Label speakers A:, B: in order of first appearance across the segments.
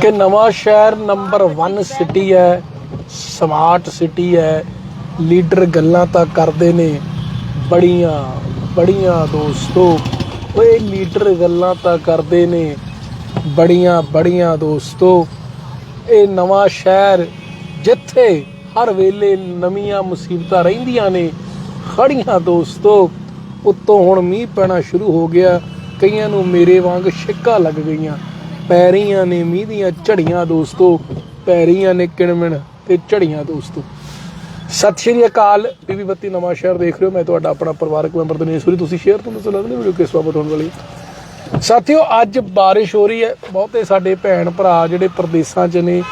A: ਕਿ Nawanshahr number 1 city ਹੈ, smart city ਹੈ, ਲੀਡਰ ਗੱਲਾਂ ਤਾਂ ਕਰਦੇ ਨੇ, ਬੜੀਆਂ ਬੜੀਆਂ ਦੋਸਤੋ। ਓਏ, ਲੀਡਰ ਗੱਲਾਂ ਤਾਂ ਕਰਦੇ ਨੇ, ਬੜੀਆਂ ਬੜੀਆਂ ਦੋਸਤੋ। ਇਹ ਨਵਾਂ ਸ਼ਹਿਰ ਜਿੱਥੇ ਹਰ ਵੇਲੇ ਨਵੀਆਂ ਮੁਸੀਬਤਾਂ ਰਹਿੰਦੀਆਂ ਨੇ, ਖੜੀਆਂ ਦੋਸਤੋ। ਉੱਤੋਂ ਹੁਣ ਮੀਂਹ ਪੈਣਾ ਸ਼ੁਰੂ ਹੋ ਗਿਆ, ਕਈਆਂ ਨੂੰ ਮੇਰੇ ਵਾਂਗ ਛਿੱਕਾ ਲੱਗ ਗਈਆਂ। ਪੈ ਰਹੀਆਂ ਨੇ ਮੀਂਹ ਦੀਆਂ ਝੜੀਆਂ ਦੋਸਤੋ ਪੈ ਰਹੀਆਂ ਨੇ ਕਿਣਮਿਣ ਤੇ ਝੜੀਆਂ ਦੋਸਤੋ। ਸਤਿ ਸ਼੍ਰੀ ਅਕਾਲ, ਬੀਬੀ ਬੱਤੀ ਨਵਾਂ ਸ਼ਹਿਰ ਦੇਖ ਰਹੇ ਹੋ। ਮੈਂ ਤੁਹਾਡਾ ਆਪਣਾ ਪਰਿਵਾਰਕ ਮੈਂਬਰ ਦਿਨੇਸ਼ ਸੂਰੀ। ਤੁਸੀਂ ਸ਼ੇਅਰ ਤੋਂ ਦੱਸੋ, ਲੱਗਦੀ ਵੀਡੀਓ ਕਿਸ ਬਾਬਤ ਹੋਣ ਵਾਲੀ ਸਾਥੀਓ, ਅੱਜ ਬਾਰਿਸ਼ ਹੋ ਰਹੀ ਹੈ। ਬਹੁਤੇ ਸਾਡੇ ਭੈਣ ਭਰਾ ਜਿਹੜੇ ਪ੍ਰਦੇਸ਼ਾਂ 'ਚ ਨੇ,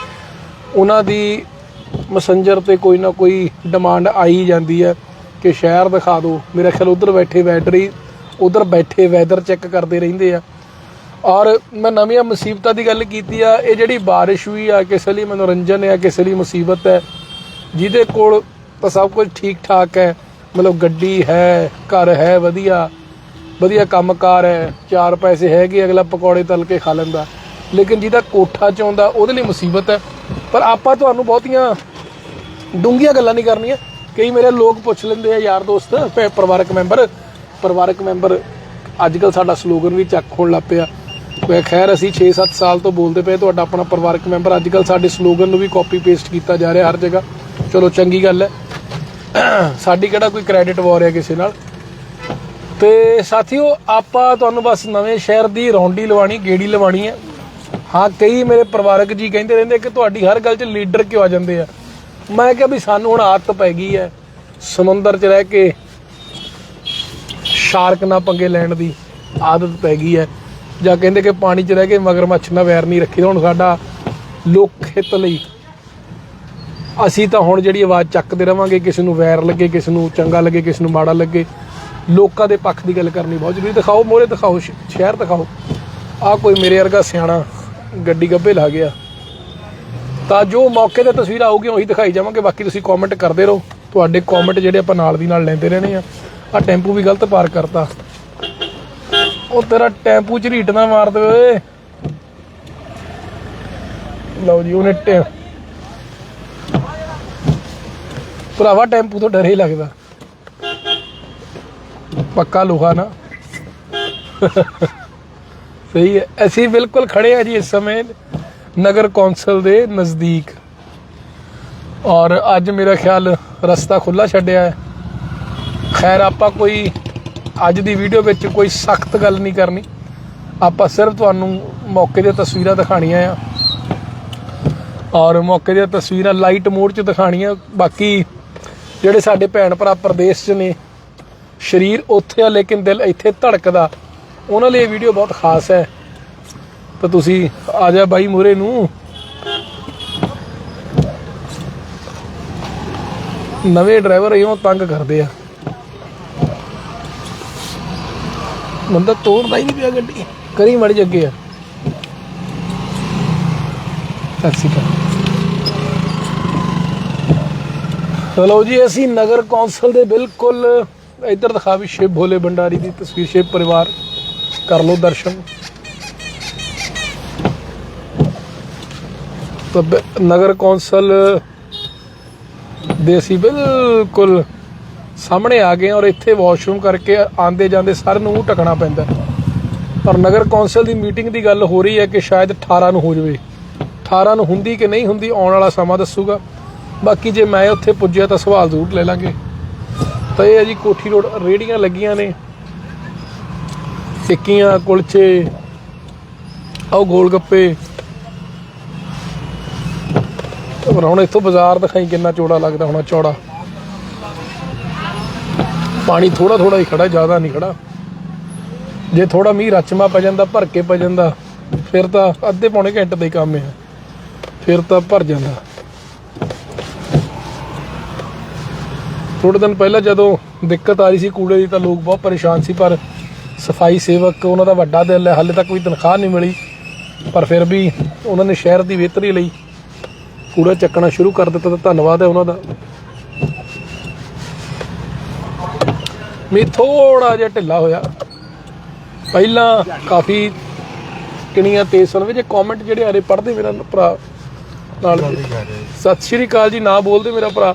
A: ਉਹਨਾਂ ਦੀ ਮੈਸੇਂਜਰ ਤੇ ਕੋਈ ਨਾ ਕੋਈ ਡਿਮਾਂਡ ਆਈ ਜਾਂਦੀ ਹੈ ਕਿ ਸ਼ਹਿਰ ਦਿਖਾ ਦਿਓ। ਮੇਰਾ ਖਿਆਲ, ਉਧਰ ਬੈਠੇ ਬੈਟਰੀ ਉਧਰ ਬੈਠੇ ਵੈਦਰ ਚੈੱਕ ਕਰਦੇ ਰਹਿੰਦੇ ਆ। ਔਰ ਮੈਂ ਨਵੀਆਂ ਮੁਸੀਬਤਾਂ ਦੀ ਗੱਲ ਕੀਤੀ ਆ, ਇਹ ਜਿਹੜੀ ਬਾਰਿਸ਼ ਹੋਈ ਆ, ਕਿਸੇ ਲਈ ਮਨੋਰੰਜਨ ਹੈ ਕਿਸੇ ਲਈ ਮੁਸੀਬਤ ਹੈ ਜਿਹਦੇ ਕੋਲ ਤਾਂ ਸਭ ਕੁਝ ਠੀਕ ਠਾਕ ਹੈ ਮਤਲਬ ਗੱਡੀ ਹੈ, ਘਰ ਹੈ, ਵਧੀਆ ਵਧੀਆ ਕੰਮਕਾਰ ਹੈ, ਚਾਰ ਪੈਸੇ ਹੈਗੇ, ਅਗਲਾ ਪਕੌੜੇ ਤਲ ਕੇ ਖਾ ਲੈਂਦਾ, ਲੇਕਿਨ ਜਿਹਦਾ ਕੋਠਾ ਚਾਹੁੰਦਾ ਉਹਦੇ ਲਈ ਮੁਸੀਬਤ ਹੈ ਪਰ ਆਪਾਂ ਤੁਹਾਨੂੰ ਬਹੁਤੀਆਂ ਡੂੰਘੀਆਂ ਗੱਲਾਂ ਨਹੀਂ ਕਰਨੀਆਂ, ਕਈ ਮੇਰੇ ਲੋਕ ਪੁੱਛ ਲੈਂਦੇ ਆ, ਯਾਰ ਦੋਸਤ, ਪਰਿਵਾਰਕ ਮੈਂਬਰ ਪਰਿਵਾਰਕ ਮੈਂਬਰ ਅੱਜ ਕੱਲ ਸਾਡਾ ਸਲੋਗਨ ਵੀ ਚੱਕ ਹੋਣ ਲੱਗ ਪਿਆ। ਖੈਰ, ਅਸੀਂ 6-7 ਸਾਲ ਤੋਂ ਬੋਲਦੇ ਪਏ ਤੁਹਾਡਾ ਆਪਣਾ ਪਰਿਵਾਰਕ ਮੈਂਬਰ ਅੱਜ ਕੱਲ ਸਾਡੇ ਸਲੋਗਨ ਨੂੰ ਵੀ ਕਾਪੀ ਪੇਸਟ ਕੀਤਾ ਜਾ ਰਿਹਾ ਹਰ ਜਗ੍ਹਾ। ਚਲੋ, ਚੰਗੀ ਗੱਲ ਹੈ। ਸਾਡੀ ਕਿਹੜਾ ਕੋਈ ਕ੍ਰੈਡਿਟ ਵਾਰ ਹੈ ਕਿਸੇ ਨਾਲ? ਤੇ ਸਾਥੀਓ, ਆਪਾਂ ਤੁਹਾਨੂੰ ਬਸ ਨਵੇਂ ਸ਼ਹਿਰ ਦੀ ਰੌਂਡੀ ਲਵਾਣੀ ਗੇੜੀ ਲਵਾਣੀ ਹੈ। ਹਾਂ, ਕਈ ਮੇਰੇ ਪਰਿਵਾਰਕ ਜੀ ਕਹਿੰਦੇ ਰਹਿੰਦੇ ਕਿ ਤੁਹਾਡੀ ਹਰ ਗੱਲ 'ਚ ਲੀਡਰ ਕਿਉਂ ਆ ਜਾਂਦੇ ਆ? ਮੈਂ ਕਿਹਾ ਵੀ ਸਾਨੂੰ ਹੁਣ ਆਦਤ ਪੈ ਗਈ ਹੈ ਸਮੁੰਦਰ 'ਚ ਰਹਿ ਕੇ ਸ਼ਾਰਕ ਨਾਲ ਪੰਗੇ ਲੈਣ ਦੀ ਆਦਤ ਪੈ ਗਈ ਹੈ। ਜਾਂ ਕਹਿੰਦੇ ਕਿ ਪਾਣੀ 'ਚ ਰਹਿ ਕੇ ਮਗਰਮੱਛ ਨਾਲ ਵੈਰ ਨਹੀਂ ਰੱਖੀ ਹੁਣ ਸਾਡਾ ਲੋਕ ਹਿੱਤ ਲਈ ਅਸੀਂ ਤਾਂ ਹੁਣ ਜਿਹੜੀ ਆਵਾਜ਼ ਚੱਕਦੇ ਰਵਾਂਗੇ, ਕਿਸੇ ਨੂੰ ਵੈਰ ਲੱਗੇ, ਕਿਸੇ ਨੂੰ ਚੰਗਾ ਲੱਗੇ, ਕਿਸੇ ਨੂੰ ਮਾੜਾ ਲੱਗੇ, ਲੋਕਾਂ ਦੇ ਪੱਖ ਦੀ ਗੱਲ ਕਰਨੀ ਬਹੁਤ ਜ਼ਰੂਰੀ। ਦਿਖਾਓ ਮੋਰੇ ਦਿਖਾਓ ਸ਼ਹਿਰ ਦਿਖਾਓ। ਆ ਕੋਈ ਮੇਰੇ ਵਰਗਾ ਸਿਆਣਾ ਗੱਡੀ ਗੱਭੇ ਲਾ ਗਿਆ। ਤਾਂ ਜੋ ਮੌਕੇ ਤੇ ਤਸਵੀਰਾਂ ਆਉਗੀਆਂ ਉਹੀ ਦਿਖਾਈ ਜਾਵਾਂਗੇ। ਬਾਕੀ ਤੁਸੀਂ ਕਮੈਂਟ ਕਰਦੇ ਰਹੋ। ਤੁਹਾਡੇ ਕਮੈਂਟ ਜਿਹੜੇ ਆਪਾਂ ਨਾਲ ਦੀ ਨਾਲ ਲੈਂਦੇ ਰਹਿਣੇ ਆ। ਆ ਟੈਂਪੂ ਵੀ ਗਲਤ ਪਾਰ ਕਰਤਾ। ਉਹ ਤੇਰਾ ਟੈਂਪੂ ਝਰੀਟ ਨਾ ਮਾਰ ਦੇ ਓਏ। ਲਓ ਜੀ, ਉਹਨੇ ਟੈ ਭਰਾਵਾ, ਟੈਂਪੂ ਤੋਂ ਡਰ ਹੀ ਲੱਗਦਾ। ਪੱਕਾ ਲੋਹਾ ਨਾ। ਸਹੀ ਹੈ, ਅਸੀਂ ਬਿਲਕੁਲ ਖੜੇ ਆ ਜੀ ਇਸ ਸਮੇਂ ਨਗਰ ਕੌਂਸਲ ਦੇ ਨਜ਼ਦੀਕ। ਔਰ ਅੱਜ ਮੇਰਾ ਖਿਆਲ ਰਸਤਾ ਖੁੱਲਾ ਛੱਡਿਆ ਹੈ। ਖੈਰ, ਆਪਾਂ ਕੋਈ ਅੱਜ ਦੀ ਵੀਡੀਓ ਵਿੱਚ ਕੋਈ ਸਖਤ ਗੱਲ ਨਹੀਂ ਕਰਨੀ। ਆਪਾਂ ਸਿਰਫ ਤੁਹਾਨੂੰ ਮੌਕੇ ਦੀਆਂ ਤਸਵੀਰਾਂ ਦਿਖਾਣੀਆਂ ਆ। ਔਰ ਮੌਕੇ ਦੀਆਂ ਤਸਵੀਰਾਂ ਲਾਈਟ ਮੋਡ 'ਚ ਦਿਖਾਣੀਆਂ ਬਾਕੀ ਜਿਹੜੇ ਸਾਡੇ ਭੈਣ ਭਰਾ ਪ੍ਰਦੇਸ਼ 'ਚ ਨੇ, ਸਰੀਰ ਉੱਥੇ ਆ, ਲੇਕਿਨ ਦਿਲ ਇੱਥੇ ਧੜਕਦਾ। ਉਹਨਾਂ ਲਈ ਇਹ ਵੀਡੀਓ ਬਹੁਤ ਖਾਸ ਹੈ। ਤਾਂ ਤੁਸੀਂ ਆ ਜਾ ਬਾਈ ਮੂਰੇ ਨੂੰ। ਨਵੇਂ ਡਰਾਈਵਰ ਇਉਂ ਤੰਗ ਕਰਦੇ ਆ। ਬੰਦਾ ਤੋੜਦਾ ਹੀ ਨਹੀਂ ਪਿਆ ਗੱਡੀ। ਕਰੀ ਮੜੀ ਅੱਗੇ ਆ। ਟੈਕਸੀ ਕਰ ਚਲੋ ਜੀ, ਅਸੀਂ ਨਗਰ ਕੌਂਸਲ ਦੇ ਬਿਲਕੁਲ ਇੱਧਰ ਦਿਖਾ ਵੀ ਸ਼ਿਵ ਭੋਲੇ ਭੰਡਾਰੀ ਦੀ ਤਸਵੀਰ ਸ਼ਿਵ ਪਰਿਵਾਰ। ਕਰ ਲਓ ਦਰਸ਼ਨ। ਤਾਂ ਨਗਰ ਕੌਂਸਲ ਦੇ ਅਸੀਂ ਬਿਲਕੁਲ ਸਾਹਮਣੇ ਆ ਗਏ ਔਰ ਇੱਥੇ ਵਾਸ਼ਰੂਮ ਕਰਕੇ ਆਂਦੇ ਜਾਂਦੇ ਸਰ ਨੂੰ ਮੂੰਹ ਪੈਂਦਾ ਪਰ ਨਗਰ ਕੌਂਸਲ ਦੀ ਮੀਟਿੰਗ ਦੀ ਗੱਲ ਹੋ ਰਹੀ ਹੈ ਕਿ ਸ਼ਾਇਦ 18 ਨੂੰ ਹੋ ਜਾਵੇ। 18 ਨੂੰ ਹੁੰਦੀ ਕਿ ਨਹੀਂ ਹੁੰਦੀ ਆਉਣ ਵਾਲਾ ਸਮਾਂ ਦੱਸੂਗਾ। ਬਾਕੀ ਜੇ ਮੈਂ ਉੱਥੇ ਪੁੱਜਿਆ ਤਾਂ ਸਵਾਲ ਜ਼ਰੂਰ ਲੈ ਲਾਂਗੇ। ਤਾਂ ਇਹ ਹੈ ਜੀ ਕੋਠੀ ਰੋਡ, ਰੇੜੀਆਂ ਲੱਗੀਆਂ ਨੇ। ਟਿੱਕੀਆਂ ਕੁਲਚੇ, ਆਓ ਗੋਲ ਗੱਪੇ। ਹੁਣ ਇੱਥੋਂ ਬਾਜ਼ਾਰ ਦਿਖਾਈ ਕਿੰਨਾ ਚੌੜਾ ਲੱਗਦਾ ਹੋਣਾ, ਚੌੜਾ। ਪਾਣੀ ਥੋੜਾ ਥੋੜਾ ਹੀ ਖੜਾ ਜ਼ਿਆਦਾ ਨਹੀਂ ਖੜਾ ਜੇ ਥੋੜਾ ਮੀਂਹ ਰਚਮਾ ਪੈ ਜਾਂਦਾ, ਭਰ ਕੇ ਪੈ ਜਾਂਦਾ, ਫਿਰ ਤਾਂ ਅੱਧੇ ਪੌਣੇ ਘੰਟੇ ਦਾ ਹੀ ਕੰਮ ਹੈ। ਫਿਰ ਤਾਂ ਭਰ ਜਾਂਦਾ। ਥੋੜੇ ਦਿਨ ਪਹਿਲਾਂ ਜਦੋਂ ਦਿੱਕਤ ਆ ਰਹੀ ਸੀ ਕੂੜੇ ਦੀ ਤਾਂ ਲੋਕ ਬਹੁਤ ਪਰੇਸ਼ਾਨ ਸੀ, ਪਰ ਸਫ਼ਾਈ ਸੇਵਕ ਉਹਨਾਂ ਦਾ ਵੱਡਾ ਦਿਲ ਹੈ। ਹਾਲੇ ਤੱਕ ਕੋਈ ਤਨਖਾਹ ਨਹੀਂ ਮਿਲੀ, ਪਰ ਫਿਰ ਵੀ ਉਹਨਾਂ ਨੇ ਸ਼ਹਿਰ ਦੀ ਬਿਹਤਰੀ ਲਈ ਕੂੜਾ ਚੱਕਣਾ ਸ਼ੁਰੂ ਕਰ ਦਿੱਤਾ। ਤਾਂ ਧੰਨਵਾਦ ਹੈ ਉਹਨਾਂ ਦਾ। ਮੀ ਥੋੜਾ ਜਿਹਾ ਢਿੱਲਾ ਹੋਇਆ। ਪਹਿਲਾਂ ਕਾਫੀ ਕਿੰਨੀਆਂ ਤੇਜ਼ ਸੁਣਵੇ ਜੇ ਕਮੈਂਟ ਜਿਹੜੇ ਆਰੇ ਪੜ੍ਹਦੇ ਮੇਰਾ ਭਰਾ ਨਾਲ। ਸਤਿ ਸ਼੍ਰੀ ਅਕਾਲ ਜੀ ਨਾ ਬੋਲਦੇ ਮੇਰਾ ਭਰਾ।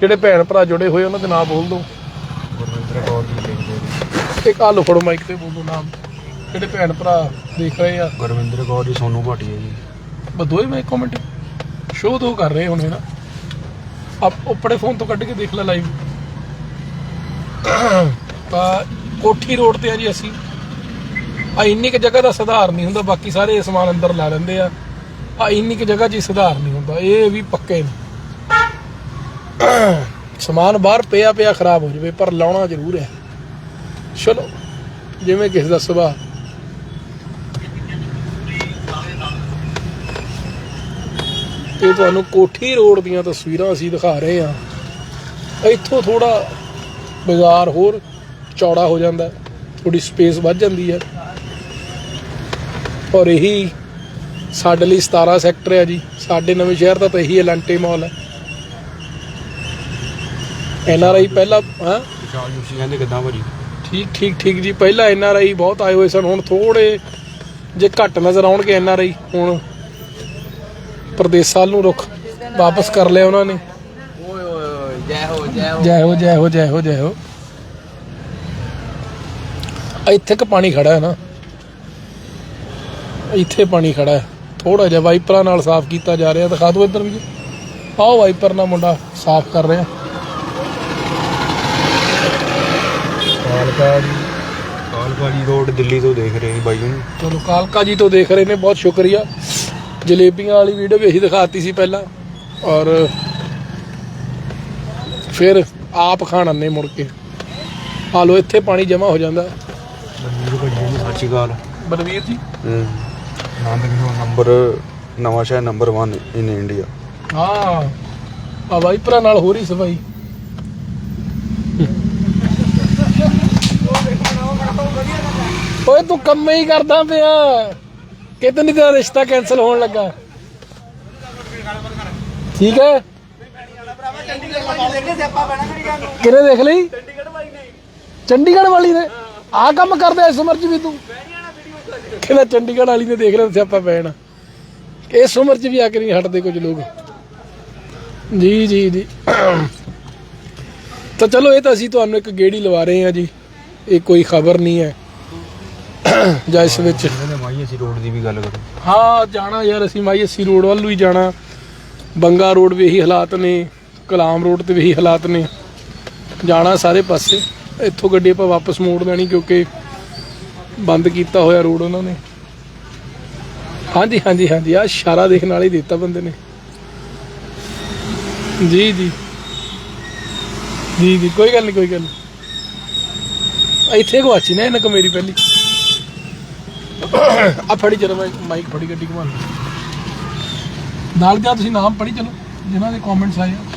A: ਜਿਹੜੇ ਭੈਣ ਭਰਾ ਜੁੜੇ ਹੋਏ ਉਹਨਾਂ ਦੇ ਨਾਂ ਬੋਲ
B: ਲਿਖਦੇ
A: ਇੱਕ ਆ ਲੋ ਫੜੋ ਮਾਈਕ ਤੇ ਬੋਲੋ ਨਾਮ। ਜਿਹੜੇ ਭੈਣ ਭਰਾ ਦੇਖ ਰਹੇ ਆ।
B: ਗੁਰਵਿੰਦਰ ਕੌਰ ਜੀ ਸੋਨੂ ਭਾਟੀਆ ਜੀ।
A: ਬਦੋਏ ਮੈਂ ਕਮੈਂਟ ਸ਼ੋਅ ਤੋਂ ਕਰ ਰਹੇ ਹੁਣ ਨਾ। ਆਪ ਉੱਪਰੇ ਫੋਨ ਤੋਂ ਕੱਢ ਕੇ ਦੇਖ ਲੈ ਲਾਈਵ ਤਾਂ ਕੋਠੀ ਰੋਡ ਤੇ ਆ ਜੀ ਅਸੀਂ। ਆ ਇੰਨੀ ਕੁ ਜਗ੍ਹਾ ਦਾ ਸੁਧਾਰ ਨਹੀਂ ਹੁੰਦਾ, ਬਾਕੀ ਸਾਰੇ ਸਮਾਨ ਅੰਦਰ ਲਾ ਲੈਂਦੇ ਆ। ਆ ਇੰਨੀ ਕੁ ਜਗ੍ਹਾ 'ਚ ਹੀ ਸੁਧਾਰ ਨਹੀਂ ਹੁੰਦਾ, ਇਹ ਵੀ ਪੱਕੇ ਨੇ। ਸਮਾਨ ਬਾਹਰ ਪਿਆ ਪਿਆ ਖਰਾਬ ਹੋ ਜਾਵੇ, ਪਰ ਲਾਉਣਾ ਜ਼ਰੂਰ ਹੈ। ਚਲੋ, ਜਿਵੇਂ ਕਿਸੇ ਦਾ ਸੁਭਾਅ। ਇਹ ਤੁਹਾਨੂੰ ਕੋਠੀ ਰੋਡ ਦੀਆਂ ਤਸਵੀਰਾਂ ਅਸੀਂ ਦਿਖਾ ਰਹੇ ਹਾਂ। ਇੱਥੋਂ ਥੋੜਾ ਬਾਜ਼ਾਰ ਹੋਰ ਚੌੜਾ ਹੋ ਜਾਂਦਾ ਥੋੜੀ ਸਪੇਸ ਵੱਧ ਜਾਂਦੀ ਹੈ। ਔਰ ਇਹੀ ਸਾਡੇ ਲਈ 17 ਸੈਕਟਰ ਹੈ ਜੀ। ਸਾਡੇ ਨਵੇਂ ਸ਼ਹਿਰ ਦਾ ਤਾਂ ਇਹੀ ਐਲੰਟੇ ਮਾਲ ਹੈ। ਐਨ ਆਰ ਆਈ ਪਹਿਲਾਂ ਹਾਂ?
B: ਵਿਸ਼ਾਲ ਜੋਸ਼ੀ ਕਹਿੰਦੇ ਕਿੱਦਾਂ ਭਾਜੀ?
A: ਠੀਕ ਠੀਕ ਠੀਕ ਜੀ। ਪਹਿਲਾਂ ਐਨ ਆਰ ਆਈ ਬਹੁਤ ਆਏ ਹੋਏ ਸਨ। ਹੁਣ ਥੋੜੇ ਜੇ ਘੱਟ ਨਜ਼ਰ ਆਉਣਗੇ ਐਨ ਆਰ ਆਈ ਹੁਣ ਪ੍ਰਦੇਸਾਂ ਨੂੰ ਰੁਖ ਵਾਪਸ ਕਰ ਲਿਆ ਉਹਨਾਂ ਨੇ।
C: ਜੈ ਹੋ ਜੈ ਹੋ।
A: ਜੈ ਹੋ ਜੈ ਹੋ ਜੈ ਹੋ ਜੈ ਹੋ। ਇੱਥੇ ਕ ਪਾਣੀ ਖੜਾ ਹੈ ਨਾ। ਇੱਥੇ ਪਾਣੀ ਖੜਾ ਹੈ। ਥੋੜਾ ਜਿਹਾ ਵਾਈਪਰਾਂ ਨਾਲ ਸਾਫ਼ ਕੀਤਾ ਜਾ ਰਿਹਾ। ਦਿਖਾ ਦਿਓ ਇੱਧਰ ਵੀ ਆਹ ਵਾਈਪਰ ਨਾਲ ਮੁੰਡਾ ਸਾਫ਼ ਕਰ ਰਿਹਾ।
B: ਕਾਲਕਾ ਜੀ। ਕਾਲਕਾ ਜੀ ਰੋਡ ਦਿੱਲੀ ਤੋਂ ਦੇਖ ਰਹੇ ਸੀ ਬਾਈ ਜੀ।
A: ਚਲੋ ਕਾਲਕਾ ਜੀ ਤੋਂ ਦੇਖ ਰਹੇ ਨੇ। ਬਹੁਤ ਸ਼ੁਕਰੀਆ। ਜਲੇਬੀਆਂ ਵਾਲੀ ਵੀਡੀਓ ਵੀ ਇਹੀ ਦਿਖਾਤੀ ਸੀ ਪਹਿਲਾਂ। ਔਰ ਫਿਰ ਆਪ ਖਾਣ ਆਨੇ ਮੁੜ ਕੇ। ਆ ਲੋ ਇੱਥੇ ਪਾਣੀ ਜਮਾ ਹੋ ਜਾਂਦਾ।
B: ਬਲਵੀਰ ਭਾਜੀ ਜੀ ਸਤਿ ਸ਼੍ਰੀ ਅਕਾਲ।
A: ਬਲਵੀਰ ਜੀ?
B: ਆਨੰਦ ਕਿਸ਼ੋਰ ਨੰਬਰ ਨਵਾਂ ਸ਼ਹਿਰ ਨੰਬਰ 1 ਇਨ ਇੰਡੀਆ।
A: ਹਾਂ। ਆ ਵਾਈਪਰਾਂ ਨਾਲ ਹੋ ਰਹੀ ਸਫ਼ਾਈ। ਓਏ ਤੂੰ ਕੰਮ ਹੀ ਕਰਦਾ ਪਿਆ। ਕਿਤੇ ਨਹੀਂ ਤੇਰਾ ਰਿਸ਼ਤਾ ਕੈਨਸਲ ਹੋਣ ਲੱਗਾ। ਠੀਕ ਹੈ? ਕਿਹਨੇ ਦੇਖ ਲਈ? ਚੰਡੀਗੜ੍ਹ ਵਾਲੀ ਨੇ। ਆ ਕੰਮ ਕਰਦਾ ਇਸ ਉਮਰ 'ਚ ਵੀ ਤੂੰ? ਕਹਿੰਦਾ ਚੰਡੀਗੜ੍ਹ ਵਾਲੀ ਨੇ ਦੇਖ ਲਿਆ ਸਿਆਪਾ ਪੈਣਾ ਇਸ ਉਮਰ 'ਚ ਵੀ ਆ ਕੇ ਨਹੀਂ ਹਟਦੇ ਕੁਝ ਲੋਕ। ਜੀ ਜੀ ਜੀ। ਤਾਂ ਚਲੋ ਇਹ ਤਾਂ ਅਸੀਂ ਤੁਹਾਨੂੰ ਇੱਕ ਗੇੜੀ ਲਵਾ ਰਹੇ ਹਾਂ ਜੀ। ਇਹ ਕੋਈ ਖਬਰ ਨਹੀਂ ਹੈ। ਜਾਂ ਇਸ ਵਿੱਚ
B: ਮਾਈ ਅਸੀਂ ਰੋਡ ਦੀ ਵੀ ਗੱਲ ਕਰੋ
A: ਹਾਂ ਜਾਣਾ ਯਾਰ ਅਸੀਂ ਮਾਈਐਸਸੀ ਰੋਡ ਵੱਲ ਨੂੰ ਹੀ ਜਾਣਾ। ਬੰਗਾ ਰੋਡ ਵੀ ਇਹੀ ਹਾਲਾਤ ਨੇ। ਕਲਾਮ ਰੋਡ ਤੇ ਵੀ ਇਹੀ ਹਾਲਾਤ ਨੇ। ਜਾਣਾ ਸਾਰੇ ਪਾਸੇ। ਇੱਥੋਂ ਗੱਡੀ ਆਪਾਂ ਵਾਪਸ ਮੋੜ ਦੇਣੀ ਕਿਉਂਕਿ ਬੰਦ ਕੀਤਾ ਹੋਇਆ ਰੋਡ ਉਹਨਾਂ ਨੇ। ਹਾਂਜੀ ਹਾਂਜੀ ਹਾਂਜੀ। ਆ ਇਸ਼ਾਰਾ ਦੇਖਣ ਵਾਲੇ ਦਿੱਤਾ ਬੰਦੇ ਨੇ। ਜੀ ਜੀ। ਜੀ ਜੀ। ਕੋਈ ਗੱਲ ਨਹੀਂ ਕੋਈ ਗੱਲ ਨਹੀਂ ਇੱਥੇ ਗਵਾਚੀ ਨਾ ਇਹਨਾਂ ਕੋ ਮੇਰੀ ਪਹਿਲੀ। ਆ ਫੜੀ, ਚਲੋ ਮਾਈਕ ਫੜੀ ਗੱਡੀ ਘੁਮਾ ਨਾਲ ਦਾ ਤੁਸੀਂ ਨਾਮ ਪੜ੍ਹੀ, ਚਲੋ। ਜਿਨ੍ਹਾਂ ਦੇ ਕਮੈਂਟਸ ਆਏ ਆ।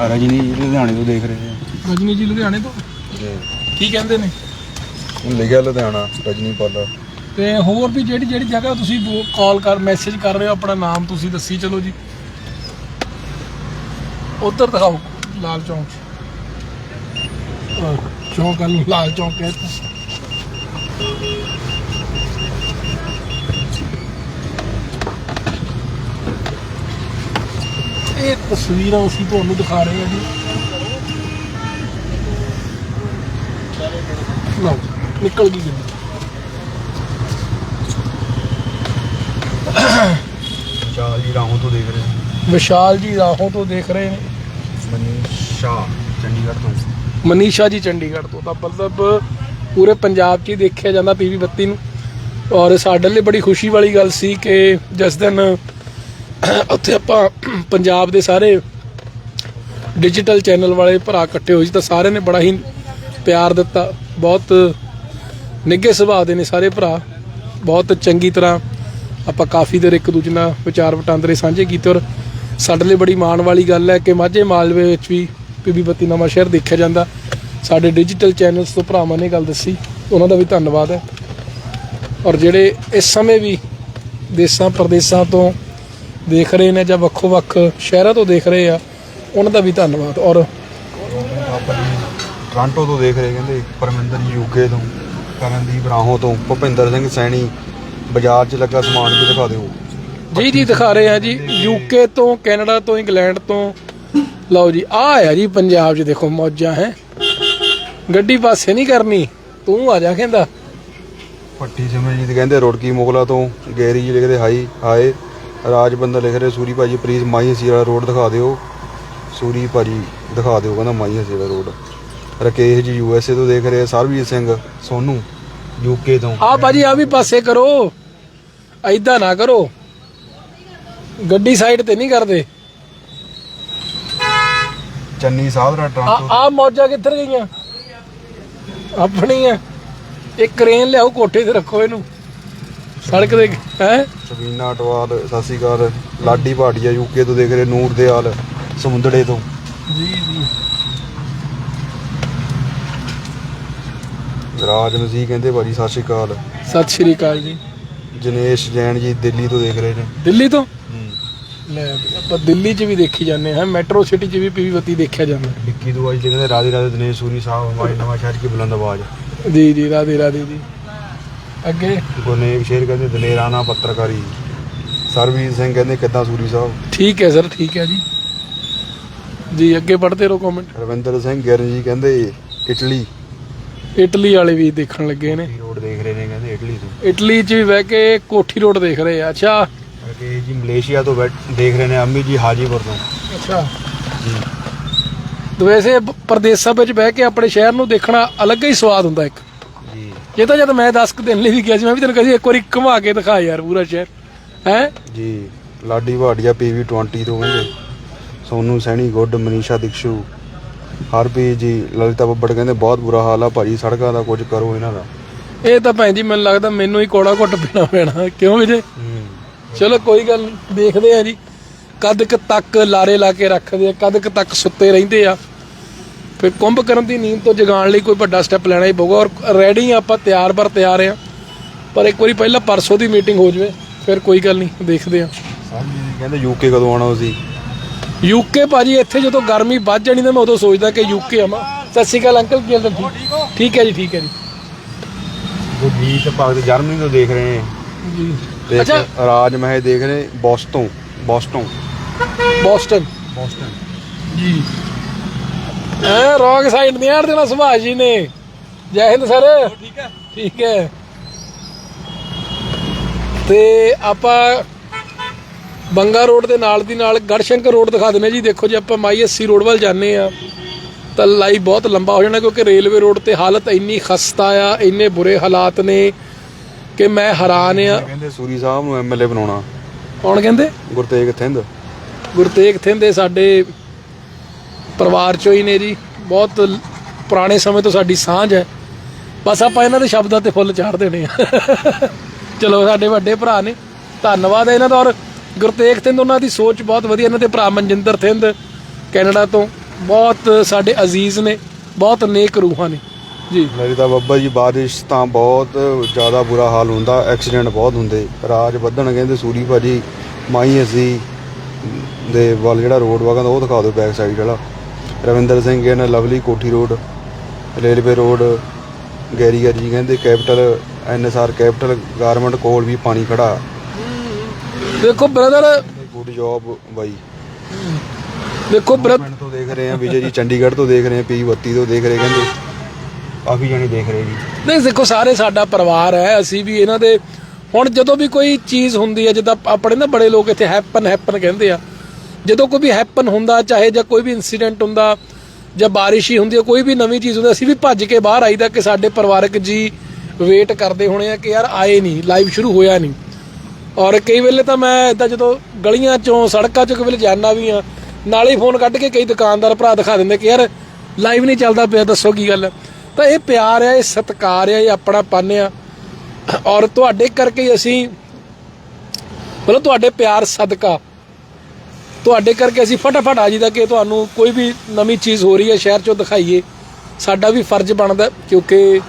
B: ਰਜਨੀ ਜੀ ਲੁਧਿਆਣੇ ਤੋਂ ਦੇਖ ਰਹੇ ਆ।
A: ਰਜਨੀ ਜੀ ਲੁਧਿਆਣੇ ਤੋਂ? ਕੀ ਕਹਿੰਦੇ ਨੇ?
B: ਲਿਖਿਆ ਲੁਧਿਆਣਾ ਰਜਨੀ ਪਾਲਾ
A: ਤੇ ਹੋਰ ਵੀ ਜਿਹੜੀ ਜਿਹੜੀ ਜਗ੍ਹਾ ਤੁਸੀਂ ਕਾਲ ਕਰ ਮੈਸੇਜ ਕਰ ਰਹੇ ਹੋ ਆਪਣਾ ਨਾਮ ਤੁਸੀਂ ਦੱਸੀ ਚਲੋ ਜੀ। ਉਧਰ ਦਿਖਾਓ ਲਾਲ ਚੌਂਕ। 'ਚ। ਅਹ ਚੌਂਕ ਲਾਲ ਚੌਂਕ ਕਹਿੰਦੇ ਤਸਵੀਰਾਂ ਅਸੀਂ ਤੁਹਾਨੂੰ ਦਿਖਾ ਰਹੇ ਹਾਂ ਜੀ। ਲਓ ਨਿਕਲ ਗਈ ਗੱਡੀ।
B: ਚਾਲ ਜੀ ਰਾਹੋਂ ਤੋਂ ਦੇਖ ਰਹੇ ਆ
A: ਵਿਸ਼ਾਲ ਜੀ ਰਾਹੋਂ ਤੋਂ ਦੇਖ ਰਹੇ ਨੇ।
B: ਮਨੀਸ਼ ਚੰਡੀਗੜ੍ਹ ਤੋਂ।
A: ਮਨੀਸ਼ਾ ਜੀ ਚੰਡੀਗੜ੍ਹ ਤੋਂ ਤਾਂ ਮਤਲਬ ਪੂਰੇ ਪੰਜਾਬ 'ਚ ਹੀ ਦੇਖਿਆ ਜਾਂਦਾ ਪੀਵੀ 32 ਨੂੰ। ਔਰ ਸਾਡੇ ਲਈ ਬੜੀ ਖੁਸ਼ੀ ਵਾਲੀ ਗੱਲ ਸੀ ਕਿ ਜਿਸ ਦਿਨ ਉੱਥੇ ਆਪਾਂ ਪੰਜਾਬ ਦੇ ਸਾਰੇ ਡਿਜੀਟਲ ਚੈਨਲ ਵਾਲੇ ਭਰਾ ਇਕੱਠੇ ਹੋਏ ਸੀ ਤਾਂ ਸਾਰਿਆਂ ਨੇ ਬੜਾ ਹੀ ਪਿਆਰ ਦਿੱਤਾ। ਬਹੁਤ ਨਿੱਘੇ ਸੁਭਾਅ ਦੇ ਨੇ ਸਾਰੇ ਭਰਾ। ਬਹੁਤ ਚੰਗੀ ਤਰ੍ਹਾਂ ਆਪਾਂ ਕਾਫੀ ਦੇਰ ਇੱਕ ਦੂਜੇ ਨਾਲ ਵਿਚਾਰ ਵਟਾਂਦਰੇ ਸਾਂਝੇ ਕੀਤੇ ਔਰ ਸਾਡੇ ਲਈ ਬੜੀ ਮਾਣ ਵਾਲੀ ਗੱਲ ਹੈ ਕਿ ਮਾਝੇ ਮਾਲਵੇ ਵਿੱਚ ਵੀ ਪੀਬੀ ਬੱਤੀ ਨਵਾਂ ਸ਼ਹਿਰ ਦੇਖਿਆ ਜਾਂਦਾ। ਸਾਡੇ ਡਿਜੀਟਲ ਚੈਨਲਸ ਤੋਂ ਭਰਾਵਾਂ ਨੇ ਗੱਲ ਦੱਸੀ। ਉਹਨਾਂ ਦਾ ਵੀ ਧੰਨਵਾਦ ਹੈ। ਔਰ ਜਿਹੜੇ ਇਸ ਸਮੇਂ ਵੀ ਦੇਸਾਂ ਪ੍ਰਦੇਸਾਂ ਤੋਂ ਦੇਖ ਰਹੇ ਨੇ ਜਾਂ ਵੱਖੋ ਵੱਖ ਸ਼ਹਿਰਾਂ ਤੋਂ ਦੇਖ ਰਹੇ ਆ ਉਹਨਾਂ ਦਾ ਵੀ ਧੰਨਵਾਦ। ਔਰ
B: ਜੀ ਟ੍ਰਾਂਟੋ ਤੋਂ ਦੇਖ ਰਹੇ ਕਹਿੰਦੇ ਪਰਮਿੰਦਰ ਜੀ ਯੂਕੇ ਤੋਂ ਕਰਨਦੀਪ ਰਾਹੋਂ ਤੋਂ ਭੁਪਿੰਦਰ ਸਿੰਘ ਸੈਣੀ ਬਾਜ਼ਾਰ 'ਚ ਲੱਗਾ ਸਮਾਨ ਵੀ ਦਿਖਾ ਦਿਓ।
A: ਜੀ ਜੀ ਦਿਖਾ ਰਹੇ ਆ ਜੀ ਯੂਕੇ ਤੋਂ ਕੈਨੇਡਾ ਤੋਂ ਇੰਗਲੈਂਡ ਤੋਂ। ਲਓ ਜੀ ਆ ਆ ਜੀ ਪੰਜਾਬ 'ਚ ਦੇਖੋ ਮੌਜਾਂ ਹੈ। ਗੱਡੀ ਪਾਸੇ ਨਹੀਂ ਕਰਨੀ ਤੂੰ ਆ ਜਾ ਕਹਿੰਦਾ।
B: ਪੱਟੀ ਸਿਮਰਜੀਤ ਕਹਿੰਦੇ ਰੋੜਕੀ ਮੋਗਲਾ ਤੋਂ ਗੈਰੀ ਜੀ ਲਿਖਦੇ ਹਾਈ ਹਾਏ। ਰਾਜ ਬੰਦਾ ਲਿਖ ਰਹੇ ਸੂਰੀ ਭਾਜੀ ਪਲੀਜ਼ ਮਾਈ ਹਸੀ ਵਾਲਾ ਰੋਡ ਦਿਖਾ ਦਿਓ। ਸੂਰੀ ਭਾਜੀ ਦਿਖਾ ਦਿਓ ਕਹਿੰਦਾ ਮਾਈ ਹਸੀ ਵਾਲਾ ਰੋਡ। ਰਕੇਸ਼ ਜੀ ਯੂਐਸਏ ਤੋਂ ਦੇਖ ਰਹੇ ਸਰਬਜੀਤ ਸਿੰਘ ਸੋਨੂ ਯੂਕੇ ਤੋਂ।
A: ਆ ਬਾਜੀ ਆ ਵੀ ਪਾਸੇ ਕਰੋ। ਐਦਾਂ ਨਾ ਕਰੋ। ਗੱਡੀ ਸਾਈਡ ਤੇ ਨਹੀਂ ਕਰਦੇ।
B: ਚੰਨੀ ਸਾਧਰਾ
A: ਆ
B: ਟਰਾਂਟੋ
A: ਆ ਮੌਜਾਂ ਕਿੱਧਰ ਗਈਆਂ? ਆਪਣੀਆਂ ਇੱਕ ਕ੍ਰੇਨ ਲਿਆਓ ਕੋਠੇ ਤੇ ਰੱਖੋ ਇਹਨੂੰ। ਸੜਕ ਦੇ ਹੈ?
B: ਸਬੀਨਾ ਅਟਵਾਲ ਸਤਿ ਸ਼੍ਰੀ ਅਕਾਲ। ਲਾਡੀ ਭਾਟੀਆ ਯੂਕੇ ਤੋਂ ਦੇਖ ਰਹੇ ਨੂਰ ਦਿਆਲ ਸਮੁੰਦੜੇ ਤੋਂ।
A: ਜੀ ਜੀ।
B: ਰਾਜ ਮਸੀਹ ਕਹਿੰਦੇ ਭਾਜੀ ਸਤਿ ਸ਼੍ਰੀ ਅਕਾਲ।
A: ਸਤਿ ਸ਼੍ਰੀ ਅਕਾਲ ਜੀ।
B: ਜਨੇਸ਼ ਜੈਨ ਜੀ ਦਿੱਲੀ ਤੋਂ ਦੇਖ ਰਹੇ ਨੇ।
A: ਦਿੱਲੀ ਤੋਂ? ਲੈ ਵੀ ਆਪਾਂ ਦਿੱਲੀ 'ਚ ਵੀ ਦੇਖੀ ਜਾਂਦੇ ਹਾਂ ਮੈਟਰੋ ਸਿਟੀ 'ਚ ਵੀ ਪੀਵੀਵਤੀ ਦੇਖਿਆ ਜਾਂਦਾ।
B: ਵਿੱਕੀ ਤੋਂ ਅੱਜ ਕਹਿੰਦੇ ਰਾਧੇ ਰਾਧੇ ਦਿਨੇਸ਼ ਸੂਰੀ ਸਾਹਿਬ ਹਮਾਰੇ ਨਵਾਂ ਸ਼ਹਿਰ ਕੀ ਬੁਲੰਦ ਆਵਾਜ਼।
A: ਜੀ ਜੀ ਰਾਧੇ ਰਾਧੇ ਜੀ। ਅੱਗੇ?
B: ਗੁਰਨੇਕ ਸ਼ੇਰ ਕਹਿੰਦੇ ਦਲੇਰਾਨਾ ਪੱਤਰਕਾਰੀ। ਸਰਬਜੀਤ ਸਿੰਘ ਕਹਿੰਦੇ ਕਿੱਦਾਂ ਸੂਰੀ ਸਾਹਿਬ?
A: ਠੀਕ ਹੈ ਸਰ ਠੀਕ ਹੈ ਜੀ। ਜੀ ਅੱਗੇ ਪੜ੍ਹਦੇ ਰਹੋ ਕਮੈਂਟ
B: ਰਵਿੰਦਰ ਸਿੰਘ ਗਿਰਨ ਜੀ ਕਹਿੰਦੇ ਇਟਲੀ।
A: ਇਟਲੀ ਵਾਲੇ ਵੀ ਦੇਖਣ ਲੱਗੇ ਨੇ।
B: ਰੋਡ ਦੇਖ ਰਹੇ ਨੇ ਕਹਿੰਦੇ ਇਟਲੀ ਤੋਂ।
A: ਇਟਲੀ 'ਚ ਵੀ ਬਹਿ ਕੇ ਕੋਠੀ ਰੋਡ ਦੇਖ ਰਹੇ ਆ। ਅੱਛਾ।
B: ਕਿ ਜੀ ਮਲੇਸ਼ੀਆ ਤੋਂ ਬੈਠ- ਦੇਖ ਰਹੇ ਨੇ ਅੰਮੀ ਜੀ ਹਾਜੀਪੁਰ ਤੋਂ।
A: ਅੱਛਾ। ਤੇ ਵੈਸੇ ਪ੍ਰਦੇਸਾਂ ਵਿੱਚ ਬਹਿ ਕੇ ਆਪਣੇ ਸ਼ਹਿਰ ਨੂੰ ਦੇਖਣਾ ਅਲੱਗ ਹੀ ਸਵਾਦ ਹੁੰਦਾ ਇੱਕ।
B: ਜੀ
A: ਇਹ ਤਾਂ ਜਦ ਮੈਂ 10 ਕੁ ਦਿਨ ਲਈ ਵੀ ਗਿਆ ਸੀ ਮੈਂ ਵੀ ਤੈਨੂੰ ਕਹਿੰਦੀ ਇੱਕ ਵਾਰੀ ਘੁਮਾ ਕੇ ਦਿਖਾ ਯਾਰ ਪੂਰਾ ਸ਼ਹਿਰ। ਹੈ?
B: ਜੀ ਲਾਡੀ ਭਾਟੀਆ ਪੀਵੀ 20 ਤੋਂ ਕਹਿੰਦੇ ਸੋਨੂ ਸੈਣੀ ਗੁੱਡ ਮਨੀਸ਼ਾ ਦਿਕਸ਼ੂ ਹਰਪ੍ਰੀਤ ਜੀ ਲਲਿਤਾ ਬੱਬੜ ਕਹਿੰਦੇ ਬਹੁਤ ਬੁਰਾ ਹਾਲ ਆ ਭਾਜੀ ਸੜਕਾਂ ਦਾ ਕੁਝ ਕਰੋ ਇਹਨਾਂ ਦਾ।
A: ਇਹ ਤਾਂ ਭੈਣ ਜੀ ਮੈਨੂੰ ਲੱਗਦਾ ਮੈਨੂੰ ਹੀ ਕੋੜਾ ਘੁੱਟ ਪੀਣਾ ਪੈਣਾ ਕਿਉਂ ਵਿਜੇ ਚਲੋ ਕੋਈ ਗੱਲ ਨੀ, ਦੇਖਦੇ ਆ ਜੀ। ਕਦ ਕ ਤੱਕ ਲਾਰੇ ਲਾ ਕੇ ਰੱਖਦੇ ਆ ਕਦ ਕ ਤੱਕ ਸੁੱਤੇ ਰਹਿੰਦੇ ਆ। ਫਿਰ ਕੁੰਭ ਕਰਨ ਦੀ ਨੀਂਦ ਤੋਂ ਜਗਾਉਣ ਲਈ ਕੋਈ ਵੱਡਾ ਸਟੈਪ ਲੈਣਾ ਹੀ ਪਊਗਾ ਔਰ ਰੈਡੀ ਆਪਾਂ ਤਿਆਰ ਬਰ ਤਿਆਰ ਆ ਪਰ ਇੱਕ ਵਾਰੀ ਪਹਿਲਾਂ ਪਰਸੋਂ ਦੀ ਮੀਟਿੰਗ ਹੋ ਜਾਵੇ ਫਿਰ ਕੋਈ ਗੱਲ ਨਹੀਂ ਦੇਖਦੇ ਆ
B: ਕਹਿੰਦੇ ਯੂਕੇ ਕਦੋਂ ਆਉਣਾ ਸੀ
A: ਯੂਕੇ ਭਾਜੀ ਇੱਥੇ ਜਦੋਂ ਗਰਮੀ ਵੱਧ ਜਾਣੀ ਤਾਂ ਮੈਂ ਉਦੋਂ ਸੋਚਦਾ ਕਿ ਯੂਕੇ ਆਵਾਂ। ਸਤਿ ਸ਼੍ਰੀ ਅਕਾਲ ਅੰਕਲ ਕੀ ਹਾਲ ਠੀਕ ਠੀਕ ਹੈ ਜੀ ਠੀਕ ਹੈ ਜੀ।
B: ਗੁਰਜੀਤ ਭਗਤ ਜਰਮਨੀ ਤੋਂ ਦੇਖ ਰਹੇ ਨੇ
A: ਜੀ।
B: ਤੇ। ਰਾਜ ਮਹਿ ਦੇਖ ਰਹੇ ਬੋਸਟਨ ਬੋਸਟਨ
A: ਬੋਸਟਨ।
B: ਬੋਸਟਨ।
A: ਜੀ। ਐ ਰੋਂਗ ਸਾਈਡ ਨਹੀਂ ਆੜ ਦੇਣਾ ਸੁਭਾਸ਼ ਜੀ ਨੇ। ਜੈ ਹਿੰਦ ਸਰ। ਠੀਕ ਹੈ? ਠੀਕ ਹੈ। ਤੇ ਆਪਾਂ ਬੰਗਾ ਰੋਡ ਦੇ ਨਾਲ ਦੀ ਨਾਲ ਗੜਸ਼ੰਕਰ ਰੋਡ ਦਿਖਾ ਦਿੰਦੇ ਜੀ। ਦੇਖੋ ਜੇ ਆਪਾਂ ਮਾਈ 80 ਰੋਡ ਵੱਲ ਜਾਂਦੇ ਆ ਤਾਂ ਲਾਈ ਬਹੁਤ ਲੰਬਾ ਹੋ ਜਾਣਾ ਕਿਉਂਕਿ ਰੇਲਵੇ ਰੋਡ ਤੇ ਹਾਲਤ ਇੰਨੀ ਖਸਤਾ ਆ ਇੰਨੇ ਬੁਰੇ ਹਾਲਾਤ ਨੇ ਕਿ ਮੈਂ ਹੈਰਾਨ ਆ।
B: ਕਹਿੰਦੇ ਸੂਰੀ ਸਾਹਿਬ ਨੂੰ ਐਮਐਲਏ ਬਣਾਉਣਾ।
A: ਕੌਣ ਕਹਿੰਦੇ?
B: ਗੁਰਤੇਗ ਥਿੰਦ।
A: ਗੁਰਤੇਗ ਥਿੰਦੇ ਸਾਡੇ ਪਰਿਵਾਰ ਚੋਂ ਹੀ ਨੇ ਜੀ। ਬਹੁਤ ਪੁਰਾਣੇ ਸਮੇਂ ਤੋਂ ਸਾਡੀ ਸਾਂਝ ਹੈ। ਬਸ ਆਪਾਂ ਇਹਨਾਂ ਦੇ ਸ਼ਬਦਾਂ ਤੇ ਫੁੱਲ ਚਾੜ ਦੇਣੇ ਆ। ਚਲੋ, ਸਾਡੇ ਵੱਡੇ ਭਰਾ ਨੇ। ਧੰਨਵਾਦ ਹੈ ਇਹਨਾਂ ਦਾ। ਔਰ ਗੁਰਤੇਗ ਥਿੰਦ ਉਹਨਾਂ ਦੀ ਸੋਚ ਬਹੁਤ ਵਧੀਆ। ਇਹਨਾਂ ਦੇ ਭਰਾ ਮਨਜਿੰਦਰ ਥਿੰਦ ਕੈਨੇਡਾ ਤੋਂ। ਬਹੁਤ ਸਾਡੇ ਅਜ਼ੀਜ਼ ਨੇ। ਬਹੁਤ ਨੇਕ ਰੂਹਾਂ ਨੇ। ਜੀ।
B: ਮੇਰੀ ਤਾਂ ਬੱਬਾ ਜੀ, ਬਾਰਿਸ਼ ਤਾਂ ਬਹੁਤ ਜ਼ਿਆਦਾ ਬੁਰਾ ਹਾਲ ਹੁੰਦਾ। ਐਕਸੀਡੈਂਟ ਬਹੁਤ ਹੁੰਦੇ। ਰਾਜ ਵਧਣ ਕਹਿੰਦੇ ਸੂਰੀ ਭਾਜੀ, ਮਾਈ ਅਸੀਂ ਦੇ ਵੱਲ ਜਿਹੜਾ ਰੋਡ ਵਾ ਕਹਿੰਦਾ ਉਹ ਦਿਖਾ ਦਿਓ ਬੈਕ ਸਾਈਡ ਵਾਲਾ। ਰਵਿੰਦਰ ਸਿੰਘ ਕਹਿੰਦਾ Lovely Kothi road railway road ਗੈਰੀਗਰ ਜੀ ਕਹਿੰਦੇ ਕੈਪੀਟਲ ਐਨਐਸਆਰ ਕੈਪੀਟਲ ਗਾਰਮੈਂਟ ਕੋਲ ਵੀ ਪਾਣੀ ਖੜਾ।
A: ਦੇਖੋ ਬ੍ਰਦਰ
B: ਗੁੱਡ ਜੌਬ ਬਾਈ।
A: ਦੇਖੋ ਬ੍ਰਦਰ
B: ਤੋਂ ਦੇਖ ਰਹੇ ਆ ਵਿਜੇ ਜੀ ਚੰਡੀਗੜ੍ਹ ਤੋਂ ਦੇਖ ਰਹੇ ਆ ਪੀ 32 ਤੋਂ ਦੇਖ ਰਹੇ ਕਹਿੰਦੇ। ਕਾਫੀ ਜਣੇ ਦੇਖ ਰਹੇ ਜੀ।
A: ਨਹੀਂ ਦੇਖੋ ਸਾਰੇ ਸਾਡਾ ਪਰਿਵਾਰ ਹੈ ਅਸੀਂ ਵੀ ਇਹਨਾਂ ਦੇ। ਹੁਣ ਜਦੋਂ ਵੀ ਕੋਈ ਚੀਜ਼ ਹੁੰਦੀ ਹੈ ਜਿੱਦਾਂ ਆਪਣੇ ਨਾ ਬੜੇ ਲੋਕ ਇੱਥੇ ਹੈਪਨ ਹੈਪਨ ਕਹਿੰਦੇ ਆ ਜਦੋਂ ਕੋਈ ਵੀ ਹੈਪਨ ਹੁੰਦਾ, ਚਾਹੇ ਜਾਂ ਕੋਈ ਵੀ ਇਨਸੀਡੈਂਟ ਹੁੰਦਾ, ਜਾਂ ਬਾਰਿਸ਼ ਹੀ ਹੁੰਦੀ ਹੈ, ਕੋਈ ਵੀ ਨਵੀਂ ਚੀਜ਼ ਹੁੰਦੀ ਅਸੀਂ ਵੀ ਭੱਜ ਕੇ ਬਾਹਰ ਆਈਦਾ ਕਿ ਸਾਡੇ ਪਰਿਵਾਰਕ ਜੀ ਵੇਟ ਕਰਦੇ ਹੋਣੇ ਆ ਕਿ ਯਾਰ ਆਏ ਨਹੀਂ ਲਾਈਵ ਸ਼ੁਰੂ ਹੋਇਆ ਨਹੀਂ। ਔਰ ਕਈ ਵੇਲੇ ਤਾਂ ਮੈਂ ਇਦਾਂ ਜਦੋਂ ਗਲੀਆਂ ਚੋਂ, ਸੜਕਾਂ ਚੋਂ ਕਈ ਵੇਲੇ ਜਾਣਾ ਵੀ ਆ ਨਾਲੇ ਹੀ ਫੋਨ ਕੱਢ ਕੇ ਕਈ ਦੁਕਾਨਦਾਰ ਭਰਾ ਦਿਖਾ ਦਿੰਦੇ ਕਿ ਯਾਰ ਲਾਈਵ ਨਹੀਂ ਚੱਲਦਾ ਪਿਆ, ਦੱਸੋ ਕੀ ਗੱਲ। ਤਾਂ ਇਹ ਪਿਆਰ ਆ, ਇਹ ਸਤਿਕਾਰ ਆ, ਇਹ ਆਪਣਾ ਪਨ ਆ। ਔਰ ਤੁਹਾਡੇ ਕਰਕੇ ਹੀ ਅਸੀਂ, ਮਤਲਬ ਤੁਹਾਡੇ ਪਿਆਰ ਸਦਕਾ ਤੁਹਾਡੇ ਕਰਕੇ ਅਸੀਂ ਫਟਾਫਟ ਆ ਜੀਦਾ ਕਿ ਤੁਹਾਨੂੰ ਕੋਈ ਵੀ ਨਵੀਂ ਚੀਜ਼ ਹੋ ਰਹੀ ਹੈ, ਸ਼ਹਿਰ ਚੋਂ ਦਿਖਾਈਏ। ਸਾਡਾ ਵੀ ਫਰਜ਼ ਬਣਦਾ ਕਿਉਂਕਿ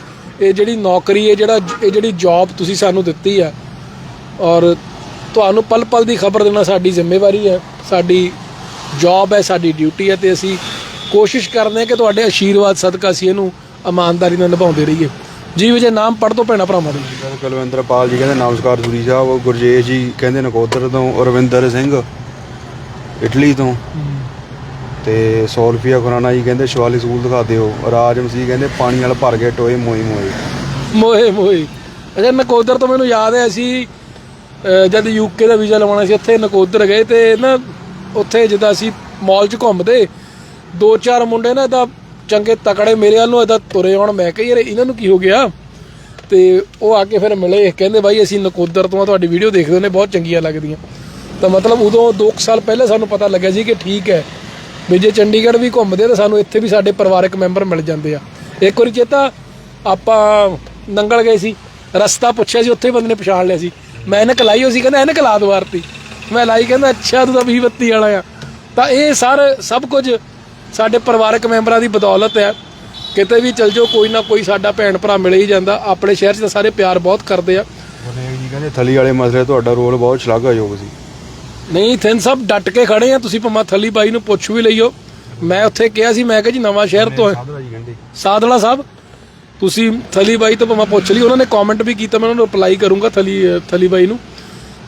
A: ਇਹ ਜਿਹੜੀ ਨੌਕਰੀ ਹੈ ਜਿਹੜਾ, ਇਹ ਜਿਹੜੀ ਜੌਬ ਤੁਸੀਂ ਸਾਨੂੰ ਦਿੱਤੀ ਆ, ਔਰ ਤੁਹਾਨੂੰ ਪਲ ਪਲ ਦੀ ਖਬਰ ਦੇਣਾ ਸਾਡੀ ਜ਼ਿੰਮੇਵਾਰੀ ਹੈ, ਸਾਡੀ ਜੌਬ ਹੈ, ਸਾਡੀ ਡਿਊਟੀ ਹੈ, ਤੇ ਅਸੀਂ ਕੋਸ਼ਿਸ਼ ਕਰਦੇ ਹਾਂ ਕਿ ਤੁਹਾਡੇ ਆਸ਼ੀਰਵਾਦ ਸਦਕਾ ਅਸੀਂ ਇਹਨੂੰ ਇਮਾਨਦਾਰੀ ਨਾਲ ਨਿਭਾਉਂਦੇ ਰਹੀਏ। ਜੀ ਵਿਜੇ, ਨਾਮ ਪੜ੍ਹ ਤੋਂ ਭੈਣਾ ਭਰਾਵਾਂ ਦੇ।
B: ਕੁਲਵਿੰਦਰ ਪਾਲ ਜੀ ਕਹਿੰਦੇ, ਨਮਸਕਾਰ ਸੂਰੀ ਸਾਹਿਬ, ਗੁਰਜੇਸ਼ ਜੀ ਕਹਿੰਦੇ, ਨਕੋਦਰ ਤੋਂ ਰਵਿੰਦਰ ਸਿੰਘ। ਇਟਲੀ ਤੋਂ। ਤੇ ਸੋਲਫੀਆ ਖੁਰਾਨਾ ਜੀ ਕਹਿੰਦੇ ਸ਼ਿਵਾਲੀ ਸਕੂਲ ਦਿਖਾ ਦਿਓ। ਰਾਜ ਮਸੀਹ ਕਹਿੰਦੇ ਪਾਣੀ ਨਾਲ ਭਰ ਗਏ ਟੋਏ ਮੋਏ ਮੋਏ।
A: ਮੋਏ ਮੋਏ। ਅਜਾ ਨਕੋਦਰ ਤੋਂ ਮੈਨੂੰ ਯਾਦ ਹੈ ਅਸੀਂ ਜਦ ਯੂਕੇ ਦਾ ਵੀਜ਼ਾ ਲਵਾਉਣਾ ਸੀ ਉੱਥੇ ਨਕੋਦਰ ਗਏ ਤੇ ਨਾ ਉੱਥੇ ਜਿੱਦਾਂ ਅਸੀਂ ਮਾਲ 'ਚ ਘੁੰਮਦੇ ਦੋ ਚਾਰ ਮੁੰਡੇ ਨਾ ਇਹਦਾ ਚੰਗੇ ਤਕੜੇ ਮੇਰੇ ਵੱਲ ਨੂੰ ਇਹਦਾ ਤੁਰੇ ਆਉਣ ਮੈਂ ਕਿਹਾ ਯਾਰ ਇਹਨਾਂ ਨੂੰ ਕੀ ਹੋ ਗਿਆ? ਤੇ ਉਹ ਆ ਕੇ ਫਿਰ ਮਿਲੇ ਕਹਿੰਦੇ ਬਾਈ ਅਸੀਂ ਨਕੋਦਰ ਤੋਂ ਤੁਹਾਡੀ ਵੀਡੀਓ ਦੇਖਦੇ ਨੇ ਬਹੁਤ ਚੰਗੀਆਂ ਲੱਗਦੀਆਂ। ਤਾਂ ਮਤਲਬ ਉਦੋਂ 2 ਸਾਲ ਪਹਿਲਾਂ ਸਾਨੂੰ ਪਤਾ ਲੱਗਿਆ ਸੀ ਕਿ ਠੀਕ ਹੈ। ਵੀ ਜੇ ਚੰਡੀਗੜ੍ਹ ਵੀ ਘੁੰਮਦੇ ਆ ਤਾਂ ਸਾਨੂੰ ਇੱਥੇ ਵੀ ਸਾਡੇ ਪਰਿਵਾਰਕ ਮੈਂਬਰ ਮਿਲ ਜਾਂਦੇ ਆ। ਇੱਕ ਵਾਰੀ ਚੇਤਾ ਆਪਾਂ ਨੰਗਲ ਗਏ ਸੀ, ਰਸਤਾ ਪੁੱਛਿਆ ਸੀ, ਉੱਥੇ ਬੰਦੇ ਨੇ ਪਛਾਣ ਲਿਆ ਸੀ। ਮੈਂ ਇਹਨੇ ਕਲਾਈ ਹੋ ਸੀ, ਕਹਿੰਦਾ ਇਹਨੇ ਕਲਾ ਦਵਾਰਤੀ ਮੈਂ ਲਾਈ, ਕਹਿੰਦਾ ਅੱਛਾ, ਤੂੰ ਤਾਂ 20 ਬੱਤੀ ਵਾਲਾ ਆ। ਤਾਂ ਇਹ ਸਰ ਸਭ ਕੁਝ ਸਾਡੇ ਪਰਿਵਾਰਕ ਮੈਂਬਰਾਂ ਦੀ ਬਦੌਲਤ ਹੈ। ਕਿਤੇ ਵੀ ਚਲ ਜਾਓ, ਕੋਈ ਨਾ ਕੋਈ ਸਾਡਾ ਭੈਣ ਭਰਾ ਮਿਲ ਹੀ ਜਾਂਦਾ। ਆਪਣੇ ਸ਼ਹਿਰ 'ਚ ਤਾਂ ਸਾਰੇ ਪਿਆਰ ਬਹੁਤ ਕਰਦੇ ਆ।
B: ਗੁਰਨੇਕ ਜੀ ਕਹਿੰਦੇ ਥਲੀ ਵਾਲੇ ਮਸਲੇ ਤੁਹਾਡਾ ਰੋਲ ਬਹੁਤ ਸ਼ਲਾਘਾਯੋਗ ਸੀ।
A: ਨਹੀਂ ਥਿੰਨ ਸਭ ਡਟ ਕੇ ਖੜੇ ਆ। ਤੁਸੀਂ ਭਮਾ ਥੱਲੀ ਬਾਈ ਨੂੰ ਪੁੱਛ ਵੀ ਲਈਓ। ਮੈਂ ਉੱਥੇ ਕਿਹਾ ਸੀ ਮੈਂ ਕਿਹਾ ਜੀ ਨਵਾਂ ਸ਼ਹਿਰ ਤੋਂ ਹੈ।
B: ਸਾਧਰਾ ਜੀ ਕਹਿੰਦੇ।
A: ਸਾਦਲਾ ਸਾਹਿਬ ਤੁਸੀਂ ਥਲੀ ਬਾਈ ਤੋਂ ਭਮਾ ਪੁੱਛ ਲਈ ਉਹਨਾਂ ਨੇ ਕਮੈਂਟ ਵੀ ਕੀਤਾ ਮੈਂ ਉਹਨਾਂ ਨੂੰ ਰਿਪਲਾਈ ਕਰੂੰਗਾ ਥਲੀ ਥਲੀ ਬਾਈ ਨੂੰ।